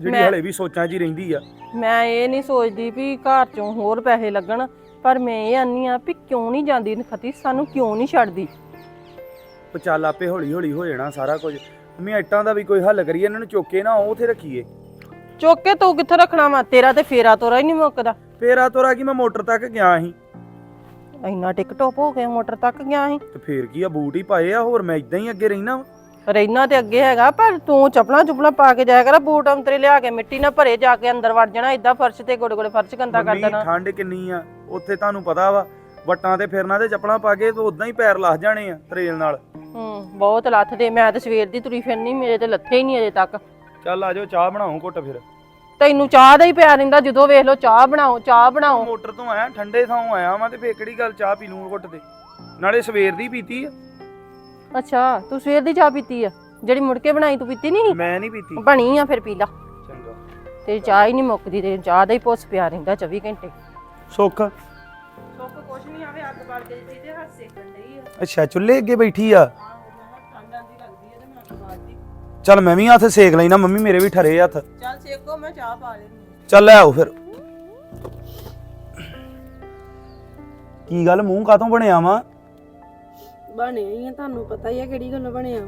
ਜਿਹੜੀ ਮੈਂ- ਹਲੇ ਵੀ ਸੋਚਾਂ 'ਚ ਹੀ ਰਹਿੰਦੀ ਆ। ਮੈਂ ਇਹ ਨਹੀਂ ਸੋਚਦੀ ਵੀ ਘਰ ਚੋਂ ਹੋਰ ਪੈਸੇ ਲੱਗਣ ਪਰ ਮੈਂ ਇਹ ਆਨੀ ਆ ਵੀ ਕਿਉਂ ਨਹੀਂ ਜਾਂਦੀ ਨਖਤੀ ਸਾਨੂੰ ਕਿਉਂ ਨਹੀਂ ਛੱਡਦੀ? ਉਹ ਚੱਲ ਆਪੇ ਹੌਲੀ ਹੌਲੀ ਹੋ ਜਾਣਾ ਸਾਰਾ ਕੁਝ। ਮੰਮੀ ਇੱਟਾਂ ਦਾ ਵੀ ਕੋਈ ਹੱਲ ਕਰੀਏ ਇਹਨਾਂ ਨੂੰ ਚੁੱਕੇ ਨਾ ਉਹ ਉਥੇ ਰੱਖੀਏ। ਚੁੱਕ ਕੇ ਤੂੰ ਕਿੱਥੇ ਰੱਖਣਾ ਵਾ? ਤੇਰਾ ਤੇ ਫੇਰਾ ਤੋਰਾ ਹੀ ਨਹੀਂ ਮੁੱਕਦਾ। ਫੇਰ ਤੋਰਾ ਕਿ ਮੈਂ ਮੋਟਰ ਤੱਕ ਗਿਆ ਸੀ। ਇੰਨਾ ਟਿਕ ਟੋਪ ਹੋ ਗਿਆ ਮੋਟਰ ਤੱਕ ਗਿਆ ਸੀ। ਤੇ ਫੇਰ ਕੀ ਆ ਬੂਟ ਹੀ ਪਾਏ ਆ ਹੋਰ ਮੈਂ ਇਦਾਂ ਹੀ ਅੱਗੇ ਰਹਿਣਾ। ਰਹਿਣਾ ਤੇ ਅੱਗੇ ਹੈਗਾ ਪਰ ਤੂੰ ਚਪਲਾਂ ਚੁਪਲਾਂ ਪਾ ਕੇ ਜਾਇਆ ਕਰ ਬੂਟ ਅੰਤਰੇ ਲਿਆ ਕੇ ਮਿੱਟੀ ਨਾਲ ਭਰੇ ਜਾ ਕੇ ਅੰਦਰ ਵੜ ਜਾਣਾ ਇਦਾਂ ਫਰਸ਼ ਤੇ ਗੋੜੇ ਗੋੜੇ ਫਰਸ਼ ਗੰਦਾ ਕਰ ਦੇਣਾ। ਠੰਡ ਕਿੰਨੀ ਆ ਉੱਥੇ ਤੁਹਾਨੂੰ ਪਤਾ ਵਾ ਵਟਾਂ ਤੇ ਫਿਰਨਾ ਤੇ ਚੱਪਲਾਂ ਪਾ ਕੇ ਤੇ ਉਦਾਂ ਹੀ ਪੈਰ ਲੱਥ ਜਾਣੇ ਆ ਤਰੇਲ ਨਾਲ। ਹੂੰ ਬਹੁਤ ਲੱਥ ਦੇ ਮੈਂ ਤੇ ਸਵੇਰ ਦੀ ਤੁਰੀ ਫਿਰਨੀ ਮੇਰੇ ਤੇ ਲੱਥੇ ਹੀ ਨਹੀਂ ਅਜੇ ਤੱਕ। ਚੱਲ ਆਜੋ ਚਾਹ ਬਣਾਓ ਘੁੱਟ ਫਿਰ। ਤੈਨੂੰ ਚਾਹ ਦਾ ਹੀ ਪਿਆ ਰਹਿੰਦਾ ਜਦੋਂ ਵੇਖ ਲੋ ਚਾਹ ਬਣਾਓ ਚਾਹ ਬਣਾਓ। ਮੋਟਰ ਤੋਂ ਆਇਆ ਠੰਡੇ ਥਾਂ ਆਇਆ ਵਾਂ ਤੇ ਫੇਰ ਕਿਹੜੀ ਗੱਲ ਚਾਹ ਪੀ ਲੂੰ ਘੁੱਟ ਤੇ? ਨਾਲੇ ਸਵੇਰ ਦੀ ਪੀਤੀ ਆ। ਅੱਛਾ ਤੂੰ ਸਵੇਰ ਦੀ ਚਾਹ ਪੀਤੀ ਆ? ਜਿਹੜੀ ਮੁੜ ਕੇ ਬਣਾਈ ਤੂੰ ਪੀਤੀ ਨਹੀਂ ਮੈਂ ਨਹੀਂ ਪੀਤੀ। ਬਣੀ ਆ ਫਿਰ ਪੀ ਲਾ। ਚੰਗਾ। ਤੇ ਚਾਹ ਹੀ ਨਹੀਂ ਮੁੱਕਦੀ ਤੇ ਚਾਹ ਦਾ ਹੀ ਪੁੱਛ ਪਿਆ ਰਹਿੰਦਾ 24 ਘੰਟੇ। ਸੁੱਖ? ਸੁੱਕ ਕੁਛ ਨਹੀਂ ਆਵੇ ਅੱਗ ਬਾਲ ਕੇ ਤੇ ਹੱਥ ਸੇਕਣ ਡਈ ਆ। ਅੱਛਾ ਚੁੱਲ੍ਹੇ ਅੱਗੇ ਬੈਠੀ ਆ? ਚੱਲ ਮੈਂ ਵੀ ਹੱਥ ਸੇਕ ਲੈਣਾ ਮੰਮੀ ਮੇਰੇ ਵੀ ਠਰੇ ਹੱਥ। ਚੱਲ ਸੇਕੋ ਮੈਂ ਚਾਹ ਪਾ ਲੈਣੀ ਚੱਲ ਲੈ ਆਓ ਫਿਰ। ਕੀ ਗੱਲ ਮੂੰਹ ਕਾਤੋਂ ਬਣਿਆ ਵਾ? ਬਣਿਆ ਹੀ ਆ ਤੁਹਾਨੂੰ ਪਤਾ ਹੀ ਆ ਕਿਹੜੀ ਗੱਲ ਬਣਿਆ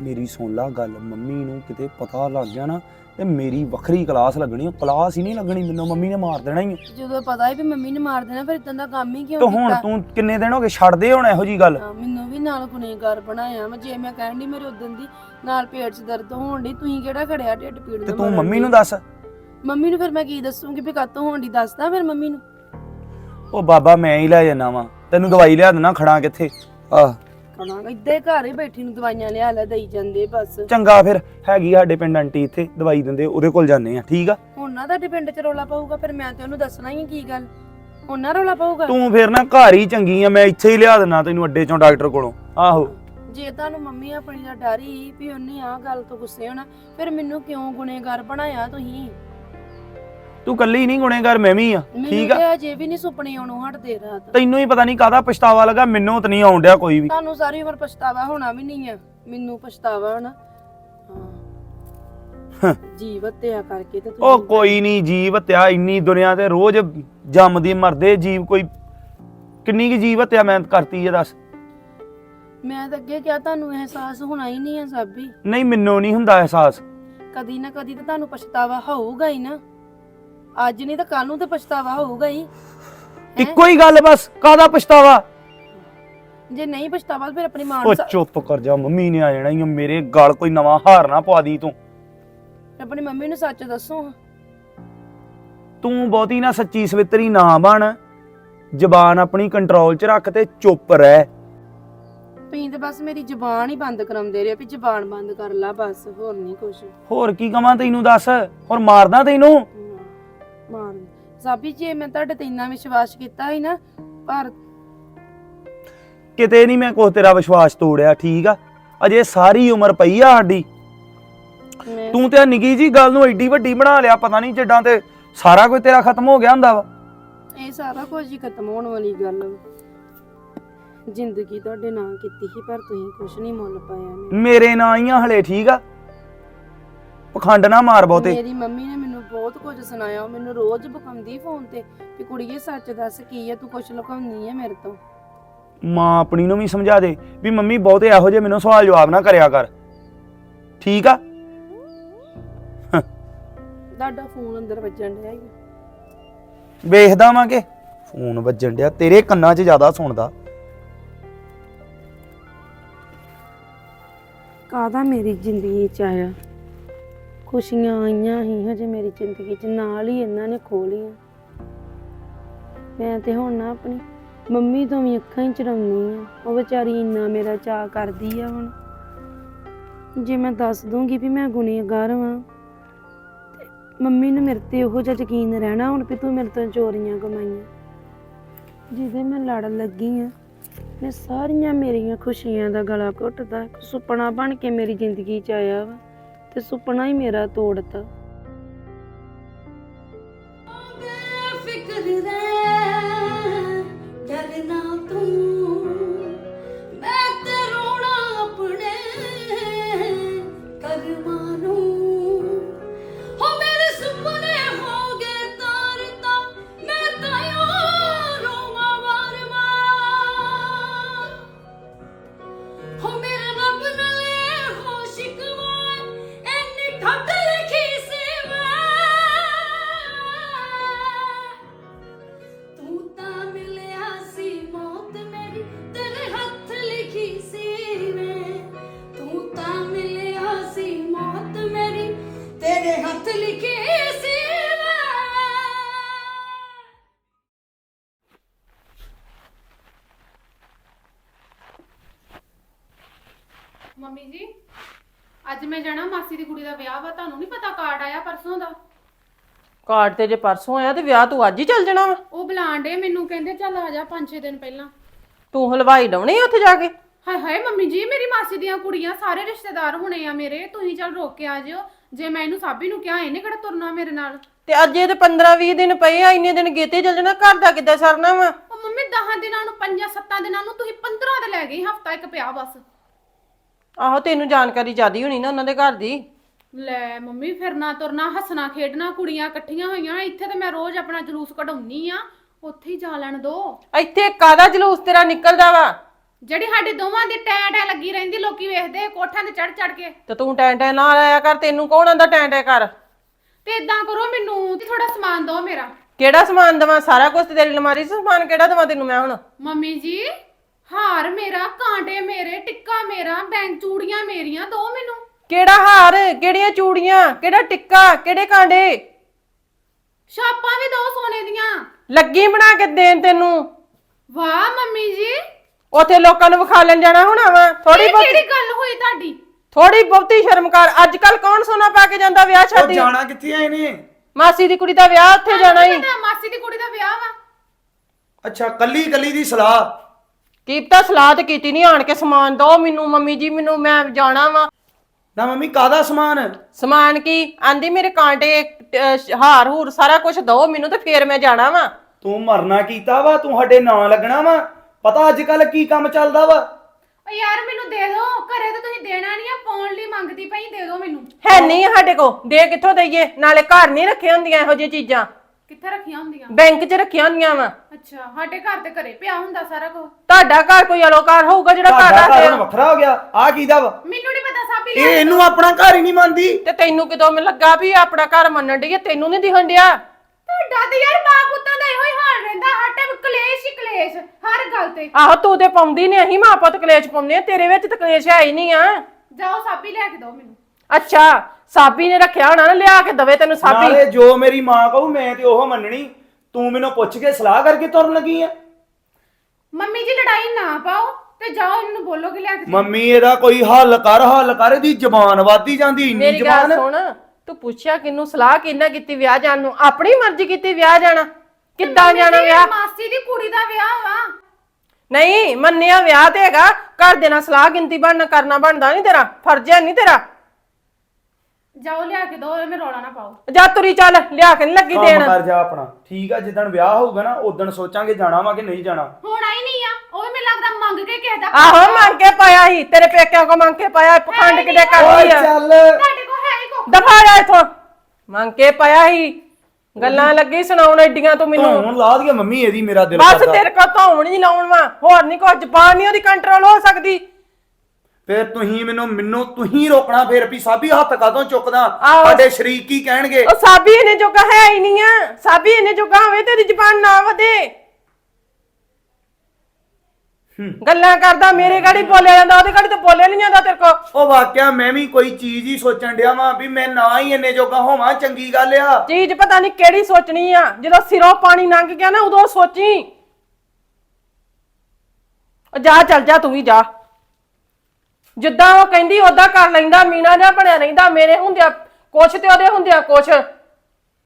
ਮੇਰੀ ਸੁਣ ਲਾ ਗੱਲ ਮੰਮੀ ਨੂੰ ਕਿਤੇ ਪਤਾ ਲੱਗ ਗਿਆ ਨਾ ਤੇ ਮੇਰੀ ਵੱਖਰੀ ਕਲਾਸ ਲੱਗਣੀ ਉਹ ਕਲਾਸ ਹੀ ਨਹੀਂ ਲੱਗਣੀ ਮੈਨੂੰ ਮੰਮੀ ਨੇ ਮਾਰ ਦੇਣਾ ਹੀ ਆ। ਜਦੋਂ ਪਤਾ ਹੀ ਵੀ ਮੰਮੀ ਨੇ ਮਾਰ ਦੇਣਾ ਫਿਰ ਇਦਾਂ ਦਾ ਕੰਮ ਹੀ ਤੇ ਕਿਉਂ ਹੁਣ ਕੀਤਾ? ਤੂੰ ਕਿੰਨੇ ਦਿਨ ਹੋ ਗਏ ਛੱਡਦੇ ਹੁਣ ਇਹੋ ਜੀ ਗੱਲ? ਹਾਂ, ਮੈਨੂੰ ਨਾਲ ਗੁਨੇਗਾਰ ਬਣਾਇਆ ਮੈਂ ਜੇ ਮੈਂ ਕਹਿਣ ਦੀ ਮੇਰੇ ਉਦੋਂ ਦੀ ਨਾਲ ਪੇਟ 'ਚ ਦਰਦ ਹੋਣ ਦੀ ਤੁਸੀਂ ਕਿਹੜਾ ਖੜਿਆ ਢਿੱਡ ਪੀੜ ਤੇ ਨਾਲ ਤੂੰ ਮਰਨ ਮੰਮੀ ਡਈ। ਨੂੰ ਦੱਸ। ਮੰਮੀ ਨੂੰ ਫਿਰ ਮੈਂ ਕੀ ਦੱਸੂਗੀ ਵੀ ਕਾਤੋਂ ਹੋਣ ਦੀ ਦੱਸਦਾ ਫਿਰ ਮੰਮੀ ਨੂੰ। ਉਹ ਬਾਬਾ ਮੈਂ ਹੀ ਲੈ ਜਾਣਾ ਵਾ। ਤੈਨੂੰ ਦਵਾਈ ਲਿਆ ਦੇਣਾ ਖੜਾ ਕਿੱਥੇ? ਆਹ। ਕਹਾਂਗਾ ਇੱਦਾਂ ਹੀ ਘਰ ਹੀ ਬੈਠੀ ਨੂੰ ਦਵਾਈਆਂ ਲਿਆ ਲੈ ਦੇਈ ਜਾਂਦੇ ਬਸ। ਚੰਗਾ ਫਿਰ ਹੈਗੀ ਸਾਡੇ ਪਿੰਡ ਆਂਟੀ ਇੱਥੇ ਦਵਾਈ ਦਿੰਦੇ ਉਹਦੇ ਕੋਲ ਜਾਂਦੇ ਆ ਠੀਕ ਆ? ਹੁਣ ਨਾ ਤੁਹਾਡੇ ਪਿੰਡ 'ਚ ਰੋਲਾ ਪਊਗਾ ਫਿਰ ਮੈਂ ਤੇ ਉਹਨੂੰ ਦੱਸਣਾ ਹੀ ਆ ਕੀ ਗੱਲ। ਹੁਣ ਨਾ ਰੋਲਾ ਪਊਗਾ? ਤੂੰ ਫਿਰ ਨਾ ਘਰ ਹੀ ਚੰਗੀ ਆ ਮੈਂ ਇੱਥੇ ਹੀ ਲਿਆ ਦੇਣਾ ਤੈਨੂੰ ਅੱਡੇ ਚੋਂ ਡਾਕਟਰ ਕੋਲੋਂ। ਆਹੋ। ਜੇ ਤੁਹਾਨੂੰ ਮੰਮੀ ਆਪਣੀ ਦਾ ਡਰ ਹੀ ਵੀ ਉਹਨੇ ਆਹ ਗੱਲ ਤੋਂ ਗੁੱਸੇ ਹੋਣਾ ਫਿਰ ਮੈਨੂੰ ਕਿਉਂ ਗੁਨੇਗਾਰ ਬਣਾਇਆ ਤੁਸੀਂ? ਤੂੰ ਕੱਲੀ ਨਹੀਂ ਗੁਨੇਗਾਰ ਮੈਂ ਵੀ ਆ। ਮੈਨੂੰ ਠੀਕ ਆ। ਤੇ ਅਜੇ ਵੀ ਨਹੀਂ ਸੁਪਨੇ ਆਉਣੋਂ ਹਟਦੇ ਰਾਤ। ਤੈਨੂੰ ਹੀ ਪਤਾ ਨਹੀਂ ਕਾਹਦਾ ਪਛਤਾਵਾ ਲੱਗਾ ਮੈਨੂੰ ਤਾਂ ਨਹੀਂ ਆਉਣ ਡਿਆ ਕੋਈ ਵੀ। ਤੁਹਾਨੂੰ ਸਾਰੀ ਉਮਰ ਪਛਤਾਵਾ ਹੋਣਾ ਵੀ ਨਹੀਂ ਆ। ਮੈਨੂੰ ਪਛਤਾਵਾ ਹੋਣਾ। ਹਾਂ। ਹਾਂ ਜੀਵਤ ਤੇ ਆ ਕਰਕੇ ਤੇ ਉਹ ਕੋਈ ਨਹੀਂ ਜੀਵ ਹੱਤਿਆ ਇੰਨੀ ਦੁਨੀਆ ਤੇ ਰੋਜ਼ ਜੰਮਦੀ ਮਰਦੇ ਜੀਵ ਕੋਈ ਕਿੰਨੀ ਕੀ ਜੀਵ ਹੱਤਿਆ ਮੈਂ ਕਰਤੀ ਹੈ ਦੱਸ। ਮੈਂ ਤਾਂ ਅੱਗੇ ਕਿਹਾ ਤੁਹਾਨੂੰ ਅਹਿਸਾਸ ਹੋਣਾ ਹੀ ਨਹੀਂ ਆ ਸਾਬੀ। ਨਹੀਂ ਮੈਨੂੰ ਨਹੀਂ ਹੁੰਦਾ ਅਹਿਸਾਸ। ਕਦੀ ਨਾ ਕਦੀ ਤਾਂ ਤੁਹਾਨੂੰ ਪਛਤਾਵਾ ਹੋਊਗਾ ਹੀ ਨਾ। ਅੱਜ ਨਹੀਂ ਤਾਂ ਕੱਲ ਨੂੰ ਤਾਂ ਪਛਤਾਵਾ ਹੋਊਗਾ ਹੀ। ਹੈਂ? ਇੱਕੋ ਹੀ ਗੱਲ ਬਸ ਕਾਹਦਾ ਪਛਤਾਵਾ? ਜੇ ਨਹੀਂ ਪਛਤਾਵਾ ਤਾਂ ਫਿਰ ਆਪਣੀ ਮਾਂ ਉਹ ਨੂੰ ਸਾ- ਚੁੱਪ ਕਰ ਜਾ ਮੰਮੀ ਨੇ ਆ ਜਾਣਾ ਮੇਰੇ ਗਲ ਕੋਈ ਨਵਾਂ ਹਾਰ ਨਾ ਪਵਾ ਦੀ ਤੂੰ। ਆਪਣੀ ਮੰਮੀ ਨੂੰ ਸੱਚ ਦੱਸੋ ਤੂੰ ਬਹੁਤੀ ਨਾ ਸੱਚੀ ਸਵਿੱਤਰੀ ਨਾ ਬਣ। ਜ਼ਬਾਨ ਆਪਣੀ ਕੰਟਰੋਲ 'ਚ ਰੱਖ ਤੇ ਚੁੱਪ ਰਹਿ। ਤੁਸੀਂ ਤਾਂ ਬਸ ਮੇਰੀ ਜ਼ੁਬਾਨ ਹੀ ਬੰਦ ਕਰਾਉਂਦੇ ਰਹੇ ਵੀ ਜ਼ੁਬਾਨ ਬੰਦ ਕਰ ਲਾ ਬਸ ਹੋਰ ਨਹੀਂ ਕੁਝ ਹੋਰ ਕੀ ਕਵਾਂ ਤੈਨੂੰ ਦੱਸ ਹੋਰ ਮਾਰਦਾ ਤੈਨੂੰ? ਮਾਰ ਸਾਬੀ ਜੀ ਮੈਂ ਤੁਹਾਡੇ ਤੇ ਇੰਨਾ ਵਿਸ਼ਵਾਸ ਕੀਤਾ ਸੀ ਨਾ ਪਰ ਕਿਤੇ ਨਹੀਂ ਮੈਂ ਕੁਛ ਤੇਰਾ ਵਿਸ਼ਵਾਸ ਤੋੜਿਆ ਠੀਕ ਆ? ਅਜੇ ਸਾਰੀ ਉਮਰ ਪਈ ਆ ਸਾਡੀ। ਮੈਂ ਤੂੰ ਤੇ ਨਿੱਕੀ ਜੀ ਗੱਲ ਨੂੰ ਐਡੀ ਵੱਡੀ ਬਣਾ ਲਿਆ ਪਤਾ ਨਹੀਂ ਜਿੱਦਾਂ ਤੇ ਸਾਰਾ ਕੁਝ ਤੇਰਾ ਖਤਮ ਹੋ ਗਿਆ ਹੁੰਦਾ ਵਾ। ਇਹ ਸਾਰਾ ਕੁਝ ਹੀ ਖਤਮ ਹੋਣ ਵਾਲੀ ਗੱਲ ਵਾ। ਜ਼ਿੰਦਗੀ ਤੁਹਾਡੇ ਨਾਂ ਕੀਤੀ ਸੀ ਪਰ ਤੁਸੀਂ ਕੁਝ ਨਹੀਂ ਮੁੱਲ ਪਾਇਆ ਮੇਰਾ। ਮੇਰੇ ਨਾਂ ਹੀ ਆ ਹਲੇ ਠੀਕ ਆ? ਪਖੰਡ ਨਾ ਮਾਰ ਬਹੁਤੇ। ਮੇਰੀ ਮੰਮੀ ਨੇ ਮੈਨੂੰ ਬਹੁਤ ਕੁਝ ਸੁਣਾਇਆ ਉਹ ਮੈਨੂੰ ਰੋਜ਼ ਬਕਾਉਂਦੀ ਫੋਨ ਤੇ ਕਿ ਕੁੜੀਏ ਸੱਚ ਦੱਸ ਕੀ ਹੈ ਤੂੰ ਕੁਝ ਲੁਕਾਉਂਦੀ ਹੈ ਮੇਰੇ ਤੋਂ। ਮਾਂ ਆਪਣੀ ਨੂੰ ਵੀ ਸਮਝਾ ਦੇ ਵੀ ਮੰਮੀ ਬਹੁਤੇ ਇਹੋ ਜਿਹੇ ਮੈਨੂੰ ਸਵਾਲ ਜਵਾਬ ਨਾ ਕਰਿਆ ਕਰ। ਠੀਕ ਆ? ਤੁਹਾਡਾ ਫੋਨ ਅੰਦਰ ਵੱਜਣ ਡਿਆ ਈ। ਵੇਖਦਾ ਵਾਂ ਕਿ ਫੋਨ ਵੱਜਣ ਡਿਆ ਤੇਰੇ ਕੰਨਾਂ 'ਚ ਜ਼ਿਆਦਾ ਸੁਣਦਾ। ਕਾਹਦਾ ਮੇਰੀ ਜ਼ਿੰਦਗੀ ਚ ਆਇਆ? ਖੁਸ਼ੀਆਂ ਆਈਆਂ ਹੀ ਹਜੇ ਮੇਰੀ ਜ਼ਿੰਦਗੀ ਚ ਨਾਲ ਹੀ ਇਹਨਾਂ ਨੇ ਖੋਲੀਆਂ। ਮੈਂ ਤੇ ਹੁਣ ਨਾ ਆਪਣੀ ਮੰਮੀ ਤੋਂ ਵੀ ਅੱਖਾਂ ਹੀ ਚੜਾਉਣੀ ਆ। ਉਹ ਵਿਚਾਰੀ ਇੰਨਾ ਮੇਰਾ ਚਾਅ ਕਰਦੀ ਆ ਹੁਣ। ਜੇ ਮੈਂ ਦੱਸ ਦੂੰਗੀ ਵੀ ਮੈਂ ਗੁਨੇਗਾਰ ਵਾਂ ਮੰਮੀ ਨੂੰ ਮੇਰੇ ਤੇ ਉਹੋ ਜਿਹਾ ਯਕੀਨ ਰਹਿਣਾ, ਹੁਣ ਵੀ ਤੂੰ ਮੇਰੇ ਤੋਂ ਚੋਰੀਆਂ ਕਮਾਈਆਂ। ਜਿਹਦੇ ਮੈਂ ਲੜਨ ਲੱਗੀ ਆ ਨੇ ਸਾਰੀਆਂ ਮੇਰੀਆਂ ਖੁਸ਼ੀਆਂ ਦਾ ਗਲਾ ਘੁੱਟਦਾ ਸੁਪਨਾ ਬਣ ਕੇ ਮੇਰੀ ਜ਼ਿੰਦਗੀ 'ਚ ਆਇਆ ਵਾ, ਤੇ ਸੁਪਨਾ ਹੀ ਮੇਰਾ ਤੋੜਤਾ। ਮੰਮੀ ਜੀ ਅੱਜ ਮੈਂ ਜਾਣਾ ਮਾਸੀ ਦੀ ਕੁੜੀ ਦਾ ਵਿਆਹ ਵਾ ਤੁਹਾਨੂੰ ਨਹੀਂ ਪਤਾ ਕਾਰਡ ਆਇਆ ਪਰਸੋਂ ਦਾ? ਕਾਰਡ ਤੇ ਜੇ ਪਰਸੋਂ ਆਇਆ ਤੇ ਵਿਆਹ ਤੂੰ ਅੱਜ ਹੀ ਚੱਲ ਜਾਣਾ ਵਾ। ਉਹ ਬੁਲਾਣ ਡੇ ਮੈਨੂੰ ਕਹਿੰਦੇ ਚੱਲ ਆ ਜਾ 5-6 ਦਿਨ ਪਹਿਲਾਂ। ਤੂੰ ਹਲਵਾਈ ਡਾਉਣੀ ਆ ਉੱਥੇ ਜਾ ਕੇ? ਹਾਏ ਹਾਏ ਮੰਮੀ ਜੀ ਮੇਰੀ ਮਾਸੀ ਦੀਆਂ ਕੁੜੀਆਂ ਸਾਰੇ ਰਿਸ਼ਤੇਦਾਰ ਹੋਣੇ ਆ ਮੇਰੇ ਤੁਸੀਂ ਚੱਲ ਰੋਕ ਕੇ ਆ ਜਿਓ। ਜੇ ਮੈਂ ਇਹਨੂੰ ਸਾਬੀ ਨੂੰ ਕਿਹਾ ਇਹਨੇ ਕਿਹੜਾ ਤੁਰਨਾ ਮੇਰੇ ਨਾਲ? ਤੇ ਅੱਜ ਇਹ ਤੇ 15 20 ਦਿਨ ਪਏ ਆ ਇੰਨੇ ਦਿਨ ਗੇਤੇ ਚੱਲ ਜਾਣਾ ਘਰ ਦਾ ਕਿੱਦਾਂ ਸਰਨਾ ਵਾ? ਉਹ ਮੰਮੀ 10 ਦਿਨਾਂ ਨੂੰ 5-7 ਦਿਨਾਂ ਨੂੰ ਤੁਸੀਂ 15 ਦੇ ਲੈ ਗਈ ਹਫਤਾ ਇੱਕ ਪਿਆ ਬਸ। ਆਹੋ ਤੈਨੂੰ ਜਾਣਕਾਰੀ ਜ਼ਿਆਦੀ ਹੋਣੀ ਨਾ ਉਹਨਾਂ ਦੇ ਘਰ ਦੀ। ਲੈ ਮੰਮੀ ਫਿਰਨਾ ਤੁਰਨਾ ਹੱਸਣਾ ਖੇਡਣਾ ਕੁੜੀਆਂ ਇਕੱਠੀਆਂ ਹੋਈਆਂ ਇੱਥੇ ਤੇ ਮੈਂ ਰੋਜ਼ ਆਪਣਾ ਜਲੂਸ ਕਢਾਉਣੀ ਆ। ਉੱਥੇ ਹੀ ਜਾ ਲੈਣ ਦੋ। ਇੱਥੇ ਕਾਦਾ ਜਲੂਸ ਤੇਰਾ ਨਿਕਲਦਾ ਵਾ? ਜਿਹੜੀ ਸਾਡੇ ਦੋਵਾਂ ਦੀ ਟੈ ਟੈ ਲੱਗੀ ਰਹਿੰਦੀ ਲੋਕੀ ਵੇਖਦੇ ਕੋਠਿਆਂ ਤੇ ਚੜ ਚੜ ਕੇ। ਤੇ ਤੂੰ ਟੈਂ ਟੈਂ ਨਾ ਆਇਆ ਕਰ ਤੈਨੂੰ ਕੌਣ ਆਂਦਾ ਟੈਂ ਟੈਂ ਕਰ? ਤੇ ਇਦਾਂ ਕਰੋ ਮੈਨੂੰ ਤੇ ਥੋੜਾ ਸਮਾਨ ਦਿਓ ਮੇਰਾ। ਕਿਹੜਾ ਸਮਾਨ ਦਵਾਂ? ਸਾਰਾ ਕੁਝ ਤੇਰੀ ਅਲਮਾਰੀ 'ਚ ਸਮਾਨ ਕਿਹੜਾ ਦਵਾਂ ਤੈਨੂੰ ਮੈਂ ਹੁਣ? ਮੰਮੀ ਜੀ ਹਾਰ ਮੇਰਾ ਕਾਂਟੇ ਮੇਰੇ ਟਿੱਕਾ ਮੇਰਾ ਬੈਂਕ ਚੂੜੀਆਂ ਮੇਰੀਆਂ ਦੋ ਮੈਨੂੰ। ਕਿਹੜਾ ਹਾਰ? ਕਿਹੜੀਆਂ ਚੂੜੀਆਂ? ਕਿਹੜਾ ਟਿੱਕਾ? ਕਿਹੜੇ ਕਾਂਡੇ? ਛਾਪਾਂ ਵੀ ਦੋ ਸੋਨੇ ਦੀਆਂ। ਲੱਗੀ ਬਣਾ ਕੇ ਦੇਣ ਤੈਨੂੰ। ਵਾਹ ਮੰਮੀ ਜੀ। ਉਥੇ ਲੋਕਾਂ ਨੂੰ ਵਿਖਾ ਲੈਣ ਜਾਣਾ ਹੋਣਾ ਵਾ। ਥੋੜੀ ਇਹ ਬਹੁਤੀ ਕਿਹੜੀ ਗੱਲ ਹੋਈ ਤੁਹਾਡੀ? ਥੋੜੀ ਬਹੁਤੀ ਸ਼ਰਮ ਕਰ। ਅੱਜ ਕੱਲ ਕੌਣ ਸੋਨਾ ਪਾ ਕੇ ਜਾਂਦਾ ਵਿਆਹ ਉਹ ਸ਼ਾਦੀ? ਜਾਣਾ ਕਿੱਥੇ ਆਏ ਨੇ ਮਾਸੀ ਦੀ ਕੁੜੀ ਦਾ ਵਿਆਹ ਉੱਥੇ ਜਾਣਾ ਹੀ ਪਤਾ ਮਾਸੀ ਦੀ ਕੁੜੀ ਦਾ ਵਿਆਹ ਵਾ। ਅੱਛਾ ਕੱਲੀ ਕੱਲੀ ਦੀ ਸਲਾਹ। ਕੀਪਤਾ ਸਲਾਹ ਤੇ ਕੀਤੀ ਨਹੀਂ ਆਣ ਕੇ ਸਮਾਨ ਦੋ ਮੈਨੂੰ ਮੰਮੀ ਜੀ ਮੈਨੂੰ ਮੈਂ ਜਾਣਾ ਵਾ। ਨਾ ਮੰਮੀ ਕਾਦਾ ਸਮਾਨ? ਸਮਾਨ ਕੀ? ਆਂਦੀ ਮੇਰੇ ਕਾਂਟੇ ਅਹ, ਹਾਰ ਹੂਰ ਸਾਰਾ ਕੁਝ ਦੋ ਮੈਨੂੰ ਤੇ ਫੇਰ ਮੈਂ ਜਾਣਾ ਵਾ। ਤੂੰ ਮਰਨਾ ਕੀਤਾ ਵਾ ਤੂੰ ਸਾਡੇ ਨਾਂ ਲੱਗਣਾ ਵਾ। ਪਤਾ ਅੱਜ ਕੱਲ ਕੀ ਕੰਮ ਚੱਲਦਾ ਵਾ? ਓ ਯਾਰ ਮੈਨੂੰ ਦੇ ਦਿਓ ਘਰੇ ਤਾਂ ਤੁਸੀਂ ਦੇਣਾ ਨਹੀਂ ਆ ਪਾਉਣ ਲਈ ਮੰਗਦੀ ਪਈ ਦੇ ਦਿਓ ਮੈਨੂੰ। ਹੈ ਨਹੀਂ ਸਾਡੇ ਕੋ ਦੇ ਕਿੱਥੋਂ ਦਈਏ? ਨਾਲੇ ਘਰ ਨਹੀਂ ਰੱਖੇ ਹੁੰਦੀਆਂ ਇਹੋ ਜਿਹੀਆਂ ਚੀਜ਼ਾਂ। ਕਿੱਥੇ ਰੱਖੀਆਂ ਹੁੰਦੀਆਂ? ਬੈਂਕ 'ਚ ਰੱਖੀਆਂ ਹੁੰਦੀਆਂ ਵਾ। ਅੱਛਾ ਸਾਡੇ ਘਰ ਤੇ ਘਰੇ ਪਿਆ ਹੁੰਦਾ ਸਾਰਾ ਕੁਝ ਤੁਹਾਡਾ ਘਰ ਕੋਈ ਅਲੋਕਾਰ ਹੋਊਗਾ ਜਿਹੜਾ ਘਰ ਤੁਹਾਡਾ ਹੁਣ ਵੱਖਰਾ ਹੋ ਗਿਆ। ਆ ਕੀਦਾ ਵਾ? ਮੈਨੂੰ ਨਹੀਂ ਪਤਾ ਸਾਬੀ ਇਹ ਇਹਨੂੰ ਆਪਣਾ ਘਰ ਹੀ ਨਹੀਂ ਮੰਨਦੀ। ਤੇ ਤੈਨੂੰ ਕਿਦੋਂ ਮੈਨੂੰ ਲੱਗਾ ਵੀ ਆਪਣਾ ਘਰ ਮੰਨਣ ਡਈ ਆ? ਤੈਨੂੰ ਨਹੀਂ ਦਿਖਣ ਡਿਆ? ਤੁਹਾਡਾ ਤੇ ਯਾਰ ਮਾਂ ਪੁੱਤਾਂ ਦਾ ਇਹੋ ਹੀ ਹਾਲ ਰਹਿੰਦਾ। ਹਰ ਟਾਈਮ ਕਲੇਸ਼ ਹੀ ਕਲੇਸ਼ ਹਰ ਗੱਲ ਤੇ। ਆਹੋ ਤੂੰ ਤੇ ਪਾਉਂਦੀ ਨਹੀਂ ਅਸੀਂ ਮਾਂ ਪੁੱਤ ਕਲੇਸ਼ ਪਾਉਂਦੇ ਆ। ਤੇਰੇ ਵਿੱਚ ਤਾਂ ਕਲੇਸ਼ ਹੈ ਹੀ ਨਹੀਂ ਆ। ਜਾਓ ਸਾਬੀ ਲੈ ਕੇ ਦਿਓ ਮੈਨੂੰ। ਅੱਛਾ ਸਾਬੀ ਨੇ ਰੱਖਿਆ ਹੋਣਾ ਨਾ ਲਿਆ ਕੇ ਦਵੇ ਤੈਨੂੰ ਸਾਬੀ। ਨਾਲੇ ਜੋ ਮੇਰੀ ਮਾਂ ਕਹੂ ਮੈਂ ਤੇ ਉਹ ਮੰਨਣੀ। ਤੂੰ ਮੈਨੂੰ ਪੁੱਛ ਕੇ ਸਲਾਹ ਕਰਕੇ ਤੁਰਨ ਲੱਗੀ ਆ। ਮੰਮੀ ਜੀ ਲੜਾਈ ਨਾ ਪਾਓ ਤੇ ਜਾਓ ਇਹਨੂੰ ਬੋਲੋ ਕਿ ਲੈ ਕੇ। ਮੰਮੀ ਇਹਦਾ ਕੋਈ ਹੱਲ ਕਰ ਹੱਲ ਕਰ ਇਹਦੀ ਜ਼ਬਾਨ ਵਾਦੀ ਜਾਂਦੀ ਇੰਨੀ ਮੇਰੀ ਗੱਲ ਜ਼ਬਾਨ। ਸੁਣ ਤੂੰ ਪੁੱਛਿਆ ਕਿੰਨੂੰ ਸਲਾਹ ਕਿੰਨਾ ਕੀਤੀ ਵਿਆਹ ਜਾਣ ਨੂੰ? ਆਪਣੀ ਮਰਜ਼ੀ ਕੀਤੀ ਵਿਆਹ ਜਾਣਾ। ਕਿੱਦਾਂ ਜਾਣਾ ਵਿਆਹ? ਮਾਸੀ ਦੀ ਕੁੜੀ ਦਾ ਵਿਆਹ ਵਾ। ਨਹੀਂ ਮੰਨਿਆ ਵਿਆਹ ਤੇ ਹੈਗਾ। ਘਰ ਦੇ ਨਾਲ ਸਲਾਹ ਗਿਣਤੀ ਬਣਨਾ ਕਰਨਾ ਬਣਦਾ ਨਹੀਂ ਤੇਰਾ। ਫਰਜ਼ ਹੈ ਨਹੀਂ ਤੇਰਾ। ਜਾਓ ਲਿਆ ਕੇ ਦੋ ਐਵੇਂ ਰੌਲਾ ਨਾ ਪਾਓ। ਜਾ ਤੁਰੀ ਚੱਲ ਲਿਆ ਕੇ ਨੀ ਲੱਗੀ ਕੰਮ ਦੇਣ। ਕਰ ਜਾ ਆਪਣਾ। ਠੀਕ ਆ ਜਿੱਦਣ ਵਿਆਹ ਹੋਊਗਾ ਨਾ ਉਦੋਂ ਸੋਚਾਂਗੇ ਜਾਣਾ ਵਾ ਕਿ ਨਹੀਂ ਜਾਣਾ। ਹੁਣ ਆਈ ਨਹੀਂ ਆ ਉਹ ਵੀ ਮੈਨੂੰ ਲੱਗਦਾ ਮੰਗ ਕੇ ਕਿਸੇ ਦਾ ਆਹੋ ਮੰਗ ਕੇ ਪਾਇਆ ਸੀ ਤੇਰੇ ਪੇਕਿਆਂ ਕੋ ਮੰਗ ਕੇ ਪਾਇਆ ਪਖੰਡ ਕਿਤੇ ਕਰਦੀ ਆ। ਚੱਲ। ਤੁਹਾਡੇ ਕੋਲ ਹੈ ਹੀ ਕੋ ਦਫਾ ਜਾ ਇਥੋਂ। ਮੰਗ ਕੇ ਪਾਇਆ ਸੀ। ਗੱਲਾਂ ਲੱਗੀ ਸੁਣਾਉਣ ਐਡੀਆਂ ਤੂੰ ਮੈਨੂੰ। ਧੌਣ ਲਾ ਦਈਏ ਮੰਮੀ ਇਹਦੀ ਮੇਰਾ ਦਿਲ ਬਸ ਕਰਦਾ। ਤੇਰੇ ਕੋ ਧੌਣ ਨਹੀਂ ਲਾਉਣ ਵਾ। ਹੋਰ ਨਹੀਂ ਕੋ ਜ਼ਬਾਨ ਨਹੀਂ ਉਹਦੀ ਕੰਟਰੋਲ ਹੋ ਸਕਦੀ। ਫਿਰ ਤੁਸੀਂ ਮੈਨੂੰ ਮੈਨੂੰ ਤੁਸੀਂ ਰੋਕਣਾ ਫਿਰ ਵੀ ਸਾਬੀ ਹੱਥ ਕਾਦੋਂ ਚੁੱਕਦਾ? ਆਹੋ। ਸਾਡੇ ਸ਼ਰੀਕ ਕੀ ਕਹਿਣਗੇ? ਉਹ ਸਾਬੀ ਇਹਨੇ ਜੋਗਾ ਹੈ ਹੀ ਨਹੀਂ ਆ। ਸਾਬੀ ਇਹਨੇ ਜੋਗਾ ਹੋਵੇ ਤੇਰੀ ਜ਼ਬਾਨ ਨਾ ਵਧੇ। ਗੱਲਾਂ ਕਰਦਾ ਮੇਰੇ ਗਾੜੀ ਬੋਲਿਆ ਜਾਂਦਾ ਉਹਦੇ ਗਾੜੀ ਤਾਂ ਬੋਲਿਆ ਨਹੀਂ ਜਾਂਦਾ ਤੇਰੇ ਕੋ। ਉਹ ਵਾਕਿਆ ਮੈਂ ਵੀ ਕੋਈ ਚੀਜ਼ ਹੀ ਸੋਚਣ ਡਿਆ ਵਾਂ ਵੀ ਮੈਂ ਨਾ ਹੀ ਇੰਨੇ ਜੋਗਾ ਹੋਵਾਂ ਚੰਗੀ ਗੱਲ ਆ। ਚੀਜ਼ ਪਤਾ ਨਹੀਂ ਕਿਹੜੀ ਸੋਚਣੀ ਆ। ਜਦੋਂ ਸਿਰੋਂ ਪਾਣੀ ਲੰਘ ਗਿਆ ਨਾ ਉਦੋਂ ਸੋਚੀ। ਉਹ ਜਾ ਚੱਲ ਜਾ ਤੂੰ ਵੀ ਜਾ। ਜਿੱਦਾਂ ਉਹ ਕਹਿੰਦੀ ਓਦਾਂ ਕਰ ਲੈਂਦਾ, ਮੀਨਾ ਜਿਹਾ ਬਣਿਆ ਰਹਿੰਦਾ, ਮੇਰੇ ਹੁੰਦਿਆ ਕੁਛ ਤੇ ਉਹਦੇ ਹੁੰਦਿਆ ਕੁਛ।